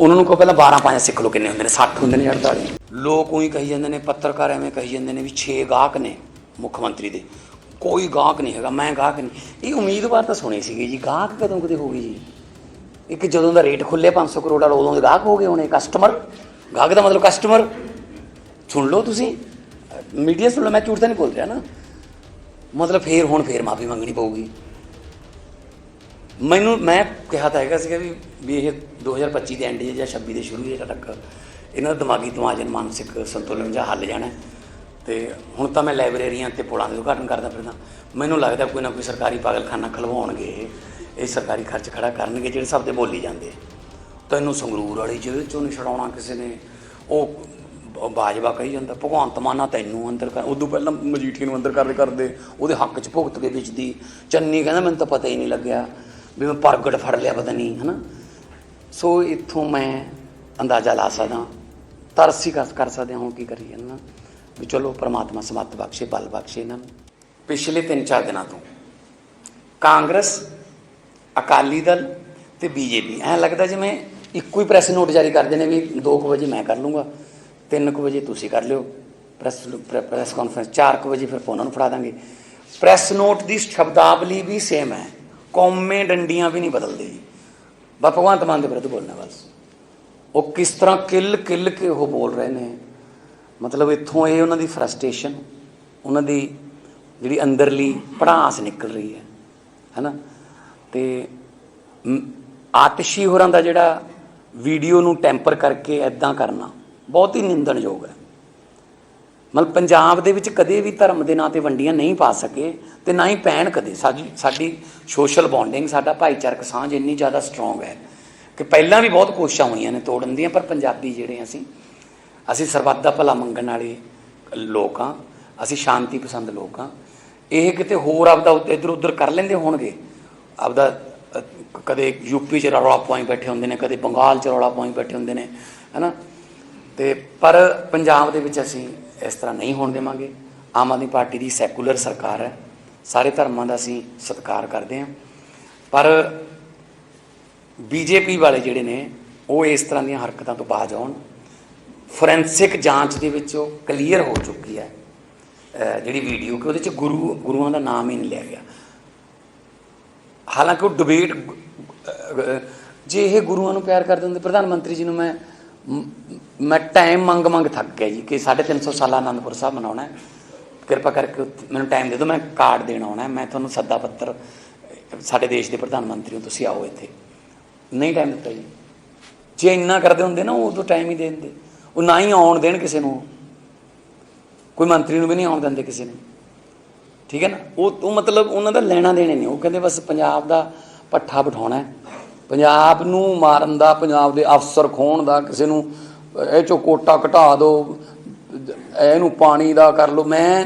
ਉਹਨਾਂ ਨੂੰ ਕੋ ਪਹਿਲਾਂ 12 5 ਸਿੱਖ ਲੋ ਕਿੰਨੇ ਹੁੰਦੇ ਨੇ 60 ਹੁੰਦੇ ਨੇ 48 ਲੋਕ ਉਹੀ ਕਹੀ ਜਾਂਦੇ ਨੇ, ਪੱਤਰਕਾਰ ਐਵੇਂ ਕਹੀ ਜਾਂਦੇ ਨੇ ਵੀ 6 ਗਾਹਕ ਨੇ ਮੁੱਖ ਮੰਤਰੀ ਦੇ। ਕੋਈ ਗਾਹਕ ਨਹੀਂ ਹੈਗਾ, ਮੈਂ ਗਾਹਕ ਨਹੀਂ। ਇਹ ਉਮੀਦਵਾਰ ਤਾਂ ਸੁਣੇ ਸੀਗੇ ਜੀ, ਗਾਹਕ ਕਦੋਂ ਕਦੇ ਹੋ ਗਈ ਜੀ? ਇੱਕ ਜਦੋਂ ਦਾ ਰੇਟ ਖੁੱਲੇ 500 ਕਰੋੜ ਵਾਲਾ, ਉਦੋਂ ਦੇ ਗਾਹਕ ਹੋ ਗਏ ਹੋਣੇ ਕਸਟਮਰ ਗਾਹਕ ਦਾ ਮਤਲਬ ਕਸਟਮਰ ਸੁਣ ਲਓ ਤੁਸੀਂ, ਮੀਡੀਆ ਸੁਣ ਲਓ, ਮੈਂ ਝੂਠ ਤਾਂ ਨਹੀਂ ਬੋਲ ਰਿਹਾ ਨਾ। ਮਤਲਬ ਫੇਰ ਹੁਣ ਫੇਰ ਮਾਫੀ ਮੰਗਣੀ ਪਊਗੀ। ਮੈਨੂੰ, ਮੈਂ ਕਿਹਾ ਤਾਂ ਹੈਗਾ ਸੀਗਾ ਵੀ ਵੀ ਇਹ 2025 ਦੇ ਐਂਡ ਜਾਂ 26 ਦੇ ਸ਼ੁਰੂ ਜਿਹੜਾ ਤੱਕ ਇਹਨਾਂ ਦਾ ਦਿਮਾਗੀ ਤਮਾਜਨ ਮਾਨਸਿਕ ਸੰਤੁਲਨ ਜਾਂ ਹੱਲ ਜਾਣਾ ਹੈ। ਤੇ ਹੁਣ ਤਾਂ ਮੈਂ ਲਾਇਬ੍ਰੇਰੀਆਂ ਤੇ ਪੁਲਾਂ ਦੇ ਉਦਘਾਟਨ ਕਰਦਾ ਫਿਰਦਾ। ਮੈਨੂੰ ਲੱਗਦਾ ਕੋਈ ਨਾ ਕੋਈ ਸਰਕਾਰੀ ਪਾਗਲਖਾਨਾ ਖਲਵਾਉਣਗੇ ਇਹ। ਸਰਕਾਰੀ ਖਰਚ ਖੜਾ ਕਰਨਗੇ ਜਿਹੜੇ ਸਭ ਤੇ ਬੋਲੀ ਜਾਂਦੇ ਤੈਨੂੰ ਸੰਗਰੂਰ ਵਾਲੀ ਜੇਲ੍ਹ ਚੋਂ ਨਹੀਂ ਛਡਾਉਣਾ ਕਿਸੇ ਨੇ। ਉਹ ਬਾਜਵਾ ਕਹੀ ਜਾਂਦਾ, ਭਗਵੰਤ ਮਾਨਾ ਤੈਨੂੰ ਅੰਦਰ ਕਰ। ਉਦੋਂ ਪਹਿਲਾਂ ਮਜੀਠੀ ਨੂੰ ਅੰਦਰ ਕਰਦੇ ਕਰਦੇ। ਉਹਦੇ ਹੱਕ 'ਚ ਭੁਗਤ ਕੇ ਵਿੱਚ ਚੰਨੀ ਕਹਿੰਦਾ, ਮੈਨੂੰ ਤਾਂ ਪਤਾ ਹੀ ਨਹੀਂ ਲੱਗਿਆ। ਵੀ ਮੈਂ ਪ੍ਰਗਟ ਫੜ ਲਿਆ, ਪਤਾ ਨਹੀਂ, ਹਨਾ? ਸੋ ਇੱਥੋਂ ਮੈਂ ਅੰਦਾਜ਼ਾ ਲਾ ਸਕਦਾ, ਤਰਸੀ ਹੀ ਕਰ ਕਰ ਸਕਦੇ ਹਾਂ, ਹੁਣ ਕੀ ਕਰੀਏ ਨਾ ਵੀ ਚਲੋ, ਪ੍ਰਮਾਤਮਾ ਸਮੱਤ ਬਖਸ਼ੇ, ਬਲ ਬਖਸ਼ੇ ਇਹਨਾਂ ਨੂੰ। ਪਿਛਲੇ 3-4 ਦਿਨਾਂ ਤੋਂ ਕਾਂਗਰਸ, ਅਕਾਲੀ ਦਲ ਤੇ ਬੀਜੇਪੀ। ਐਂ ਲੱਗਦਾ ਜਿਵੇਂ ਇੱਕੋ ਹੀ ਪ੍ਰੈਸ ਨੋਟ ਜਾਰੀ ਕਰਦੇ ਨੇ ਵੀ 2 ਵਜੇ ਮੈਂ ਕਰ ਲੂੰਗਾ 3 ਵਜੇ ਤੁਸੀਂ ਕਰ ਲਿਓ। ਪ੍ਰੈਸ ਪ੍ਰੈਸ ਕਾਨਫਰੰਸ 4 ਵਜੇ ਫਿਰ ਉਹਨਾਂ ਨੂੰ ਫੜਾ ਦਾਂਗੇ। ਪ੍ਰੈਸ ਨੋਟ ਦੀ ਸ਼ਬਦਾਵਲੀ ਵੀ ਸੇਮ ਹੈ। ਕੌਮੇ ਡੰਡੀਆਂ ਵੀ ਨਹੀਂ ਬਦਲਦੇ ਜੀ। ਬਸ ਭਗਵੰਤ ਮਾਨ ਦੇ ਵਿਰੁੱਧ ਬੋਲਣਾ ਬਸ। ਉਹ ਕਿਸ ਤਰ੍ਹਾਂ ਕਿੱਲ ਕਿੱਲ ਕੇ ਉਹ ਬੋਲ ਰਹੇ ਨੇ। ਮਤਲਬ ਇੱਥੋਂ ਇਹ ਉਹਨਾਂ ਦੀ ਫਰਸਟ੍ਰੇਸ਼ਨ ਉਹਨਾਂ ਦੀ ਜਿਹੜੀ ਅੰਦਰਲੀ ਪੜਾਸ ਨਿਕਲ ਰਹੀ ਹੈ। ਹੈਨਾ? ਤੇ ਮ- ਆਤਿਸ਼ੀ ਹੋਰਾਂ ਦਾ ਜਿਹੜਾ ਵੀਡੀਓ ਨੂੰ ਟੈਂਪਰ ਕਰਕੇ ਐਦਾਂ ਕਰਨਾ, ਬਹੁਤ ਹੀ ਨਿੰਦਣਯੋਗ ਹੈ। ਮਤਲਬ ਪੰਜਾਬ ਦੇ ਵਿੱਚ ਕਦੇ ਵੀ ਧਰਮ ਦੇ ਨਾਂ ਤੇ ਵੰਡੀਆਂ ਨਹੀਂ ਪਾ ਸਕੇ ਤੇ ਨਾ ਹੀ ਪੈਣ ਕਦੇ। ਸਾਡੀ ਸੋਸ਼ਲ ਬੌਂਡਿੰਗ ਸਾਡਾ ਭਾਈਚਾਰਕ ਸਾਂਝ ਇੰਨੀ ਜ਼ਿਆਦਾ ਸਟਰੋਂਗ ਹੈ ਕਿ ਪਹਿਲਾਂ ਵੀ ਬਹੁਤ ਕੋਸ਼ਿਸ਼ਾਂ ਹੋਈਆਂ ਨੇ ਤੋੜਨ ਦੀਆਂ ਪਰ ਪੰਜਾਬੀ ਜਿਹੜੇ ਅਸੀਂ ਅਸੀਂ ਸਰਬੱਤ ਦਾ ਭਲਾ ਮੰਗਣ ਵਾਲੇ ਲੋਕ ਹਾਂ ਅਸੀਂ ਸ਼ਾਂਤੀ ਪਸੰਦ ਲੋਕ ਹਾਂ। ਇਹ ਕਿਤੇ ਹੋਰ ਆਪਦਾ ਇੱਧਰ ਉੱਧਰ ਕਰ ਲੈਂਦੇ ਹੋਣਗੇ। ਆਪਦਾ ਅ, ਕਦੇ ਯੂਪੀ ਚ ਰੌਲਾ ਪਾਈ ਬੈਠੇ ਹੁੰਦੇ ਨੇ ਕਦੇ ਬੰਗਾਲ ਚ ਰੌਲਾ ਪਾਈ ਬੈਠੇ ਹੁੰਦੇ ਨੇ ਹੈਨਾ? ਤੇ ਪਰ ਪੰਜਾਬ ਦੇ ਵਿੱਚ ਅਸੀਂ ਇਸ ਤਰ੍ਹਾਂ ਨਹੀਂ ਹੋਣ ਦੇਵਾਂਗੇ। ਆਮ ਆਦਮੀ ਪਾਰਟੀ ਦੀ ਸੈਕੂਲਰ ਸਰਕਾਰ ਹੈ। ਸਾਰੇ ਧਰਮਾਂ ਦਾ ਅਸੀਂ ਸਤਿਕਾਰ ਕਰਦੇ ਹਾਂ। ਪਰ ਬੀਜੇਪੀ ਵਾਲੇ ਜਿਹੜੇ ਨੇ, ਉਹ ਇਸ ਤਰ੍ਹਾਂ ਦੀਆਂ ਹਰਕਤਾਂ ਤੋਂ ਬਾਜ ਆਉਣ। ਫੋਰੈਂਸਿਕ ਜਾਂਚ ਦੇ ਵਿੱਚ ਉਹ ਕਲੀਅਰ ਹੋ ਚੁੱਕੀ ਹੈ। ਜਿਹੜੀ ਵੀਡੀਓ, ਕਿ ਉਹਦੇ ਚ ਗੁਰੂ, ਗੁਰੂਆਂ ਦਾ ਨਾਮ ਹੀ ਨਹੀਂ ਲਿਆ ਗਿਆ। ਹਾਲਾਂਕਿ ਉਹ ਡਿਬੇਟ ਜੇ ਇਹ ਗੁਰੂਆਂ ਨੂੰ ਪਿਆਰ ਕਰਦੇ ਹੁੰਦੇ, ਪ੍ਰਧਾਨ ਮੰਤਰੀ ਜੀ ਨੂੰ ਮੈਂ ਮੈਂ ਟਾਈਮ ਮੰਗ ਮੰਗ ਥੱਕ ਗਿਆ ਜੀ ਕਿ 350 ਸਾਲਾ ਆਨੰਦਪੁਰ ਸਾਹਿਬ ਮਨਾਉਣਾ ਹੈ। ਕਿਰਪਾ ਕਰਕੇ ਮੈਨੂੰ ਟਾਈਮ ਦੇ ਦਿਓ, ਮੈਂ ਕਾਰਡ ਦੇਣ ਆਉਣਾ ਹੈ। ਮੈਂ ਤੁਹਾਨੂੰ ਸੱਦਾ ਪੱਤਰ, ਸਾਡੇ ਦੇਸ਼ ਦੇ ਪ੍ਰਧਾਨ ਮੰਤਰੀ ਹੋ, ਤੁਸੀਂ ਆਓ ਇੱਥੇ। ਨਹੀਂ ਟਾਈਮ ਦਿੱਤਾ ਜੀ। ਜੇ ਇੰਨਾ ਕਰਦੇ ਹੁੰਦੇ ਨਾ, ਉਦੋਂ ਟਾਈਮ ਹੀ ਦੇ ਦਿੰਦੇ। ਉਹ ਨਾ ਹੀ ਆਉਣ ਦੇਣ ਕਿਸੇ ਨੂੰ। ਕੋਈ ਮੰਤਰੀ ਨੂੰ ਵੀ ਨਹੀਂ ਆਉਣ ਦਿੰਦੇ ਕਿਸੇ ਨੂੰ। ਠੀਕ ਹੈ ਨਾ? ਉਹ ਉਹ ਮਤਲਬ ਉਹਨਾਂ ਦਾ ਲੈਣਾ ਦੇਣੇ ਨਹੀਂ ਉਹ ਕਹਿੰਦੇ ਬਸ ਪੰਜਾਬ ਦਾ ਪੱਠਾ ਬਿਠਾਉਣਾ ਹੈ। ਪੰਜਾਬ ਨੂੰ ਮਾਰਨ ਦਾ, ਪੰਜਾਬ ਦੇ ਅਫਸਰ ਖੋਣ ਦਾ, ਕਿਸੇ ਨੂੰ ਇਹ ਚੋਂ ਕੋਟਾ ਘਟਾ ਦਿਓ ਇਹਨੂੰ ਪਾਣੀ ਦਾ ਕਰ ਲਓ। ਮੈਂ